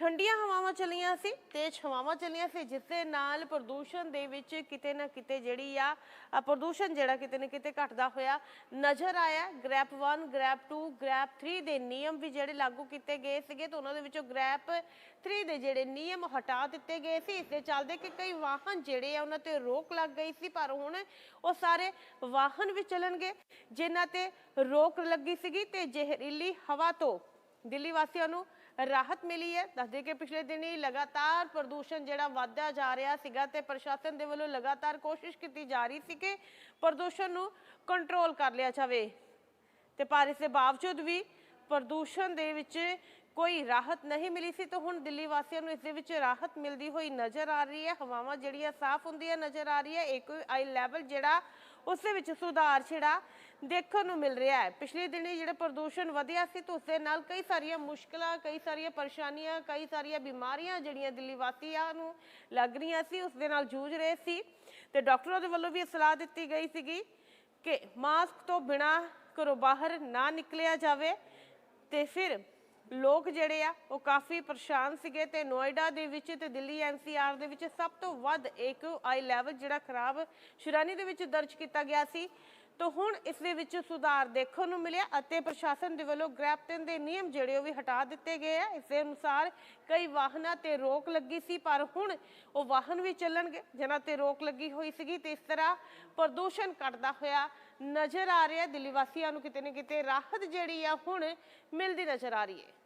ਠੰਡੀਆਂ ਹਵਾਵਾਂ ਚੱਲੀਆਂ ਸੀ ਤੇਜ਼ ਹਵਾਵਾਂ ਚੱਲੀਆਂ ਸੀ ਜਿਸ ਦੇ ਨਾਲ ਪ੍ਰਦੂਸ਼ਣ ਦੇ ਵਿੱਚ ਕਿਤੇ ਨਾ ਕਿਤੇ ਜਿਹੜੀ ਆ ਅ, ਪ੍ਰਦੂਸ਼ਣ ਜਿਹੜਾ ਕਿਤੇ ਨਾ ਕਿਤੇ ਘਟਦਾ ਹੋਇਆ ਨਜ਼ਰ ਆਇਆ। ਗ੍ਰੈਪ 1 ਗ੍ਰੈਪ 2 ਗ੍ਰੈਪ 3 ਦੇ ਨਿਯਮ ਵੀ ਜਿਹੜੇ ਲਾਗੂ ਕੀਤੇ ਗਏ ਸੀਗੇ ਤਾਂ ਉਹਨਾਂ ਦੇ ਵਿੱਚੋਂ ਗ੍ਰੈਪ 3 ਦੇ ਜਿਹੜੇ ਨਿਯਮ ਹਟਾ ਦਿੱਤੇ ਗਏ ਸੀ। ਇਸ ਦੇ ਚੱਲਦੇ ਕਿ ਕਈ ਵਾਹਨ ਜਿਹੜੇ ਆ ਉਹਨਾਂ ਤੇ ਰੋਕ ਲੱਗ ਗਈ ਸੀ ਪਰ ਹੁਣ ਉਹ ਸਾਰੇ ਵਾਹਨ ਵੀ ਚੱਲਣਗੇ ਜਿਨ੍ਹਾਂ ਤੇ ਰੋਕ ਲੱਗੀ ਸੀਗੀ ਤੇ ਜ਼ਹਿਰੀਲੀ ਹਵਾ ਤੋਂ ਦਿੱਲੀ ਵਾਸੀਆਂ ਨੂੰ ਰਾਹਤ ਮਿਲੀ ਹੈ। ਦੱਸਦੇ ਕਿ ਪਿਛਲੇ ਦਿਨੀ ਲਗਾਤਾਰ ਪ੍ਰਦੂਸ਼ਣ ਜਿਹੜਾ ਵਧਦਾ ਜਾ ਰਿਹਾ ਸੀਗਾ ਤੇ ਪ੍ਰਸ਼ਾਸਨ ਦੇ ਵੱਲੋਂ ਲਗਾਤਾਰ ਕੋਸ਼ਿਸ਼ ਕੀਤੀ ਜਾ ਰਹੀ ਸੀ ਕਿ ਪ੍ਰਦੂਸ਼ਣ ਨੂੰ ਕੰਟਰੋਲ ਕਰ ਲਿਆ ਜਾਵੇ। ਤੇ ਪਰ ਇਸ ਦੇ ਬਾਵਜੂਦ ਵੀ ਪ੍ਰਦੂਸ਼ਣ ਦੇ ਵਿੱਚ ਕੋਈ ਰਾਹਤ ਨਹੀਂ ਮਿਲੀ ਸੀ ਤਾਂ ਹੁਣ ਦਿੱਲੀ ਵਾਸੀਆਂ ਨੂੰ ਇਸ ਦੇ ਵਿੱਚ ਰਾਹਤ ਮਿਲਦੀ ਹੋਈ ਨਜ਼ਰ ਆ ਰਹੀ ਹੈ। ਹਵਾਵਾਂ ਜਿਹੜੀਆਂ ਸਾਫ਼ ਹੁੰਦੀਆਂ ਨਜ਼ਰ ਆ ਰਹੀ ਹੈ ਇੱਕ ਆਈ ਲੈਵਲ ਜਿਹੜਾ ਉਸ ਦੇ ਵਿੱਚ ਸੁਧਾਰ ਜਿਹੜਾ ਦੇਖਣ ਨੂੰ ਮਿਲ ਰਿਹਾ ਹੈ। ਪਿਛਲੇ ਦਿਨੀ ਜਿਹੜਾ ਪ੍ਰਦੂਸ਼ਣ ਵਧਿਆ ਸੀ ਤਾਂ ਉਸ ਦੇ ਨਾਲ ਕਈ ਸਾਰੀਆਂ ਮੁਸ਼ਕਲਾਂ, ਕਈ ਸਾਰੀਆਂ ਪਰੇਸ਼ਾਨੀਆਂ, ਕਈ ਸਾਰੀਆਂ ਬਿਮਾਰੀਆਂ ਜਿਹੜੀਆਂ ਦਿੱਲੀ ਵਾਸੀਆਂ ਨੂੰ ਲੱਗ ਰਹੀਆਂ ਸੀ, ਉਸ ਦੇ ਨਾਲ ਜੂਝ ਰਹੇ ਸੀ। ਤੇ ਡਾਕਟਰਾਂ ਦੇ ਵੱਲੋਂ ਵੀ ਇਹ ਸਲਾਹ ਦਿੱਤੀ ਗਈ ਸੀਗੀ ਕਿ ਮਾਸਕ ਤੋਂ ਬਿਨਾ ਘਰੋਂ ਬਾਹਰ ਨਾ ਨਿਕਲਿਆ ਜਾਵੇ ਤੇ ਫਿਰ ਲੋਕ ਜਿਹੜੇ ਆ, ਉਹ ਕਾਫੀ ਪਰੇਸ਼ਾਨ ਸੀਗੇ ਤੇ ਨੋਇਡਾ ਦੇ ਵਿੱਚ ਤੇ ਦਿੱਲੀ ਐਨਸੀਆਰ ਦੇ ਵਿੱਚ ਸਭ ਤੋਂ ਵੱਧ ਇੱਕ ਆਈ ਲੈਵਲ ਜਿਹੜਾ ਖਰਾਬ ਸ਼ੁਰਾਨੀ ਦੇ ਵਿੱਚ ਦਰਜ ਕੀਤਾ ਗਿਆ ਸੀ। ਤਾਂ ਹੁਣ ਇਸ ਦੇ ਵਿੱਚ ਸੁਧਾਰ ਦੇਖਣ ਨੂੰ ਮਿਲਿਆ ਅਤੇ ਪ੍ਰਸ਼ਾਸਨ ਦੇ ਵੱਲੋਂ ਗ੍ਰੈਪਟਨ ਦੇ ਨਿਯਮ ਜਿਹੜੇ ਉਹ ਵੀ ਹਟਾ ਦਿੱਤੇ ਗਏ ਆ। ਇਸ ਦੇ ਅਨੁਸਾਰ ਕਈ ਵਾਹਨਾਂ ਤੇ ਰੋਕ ਲੱਗੀ ਸੀ, ਪਰ ਹੁਣ ਉਹ ਵਾਹਨ ਵੀ ਚੱਲਣਗੇ, ਜਿਨ੍ਹਾਂ ਤੇ ਰੋਕ ਲੱਗੀ ਹੋਈ ਸੀਗੀ ਤੇ ਇਸ ਤਰ੍ਹਾਂ ਪ੍ਰਦੂਸ਼ਣ ਘਟਦਾ ਹੋਇਆ ਨਜ਼ਰ ਆ ਰਿਹਾ। ਦਿੱਲੀ ਵਾਸੀਆਂ ਨੂੰ ਕਿਤੇ ਨਾ ਕਿਤੇ ਰਾਹਤ ਜਿਹੜੀ ਆ ਹੁਣ ਮਿਲਦੀ ਨਜ਼ਰ ਆ ਰਹੀ ਹੈ।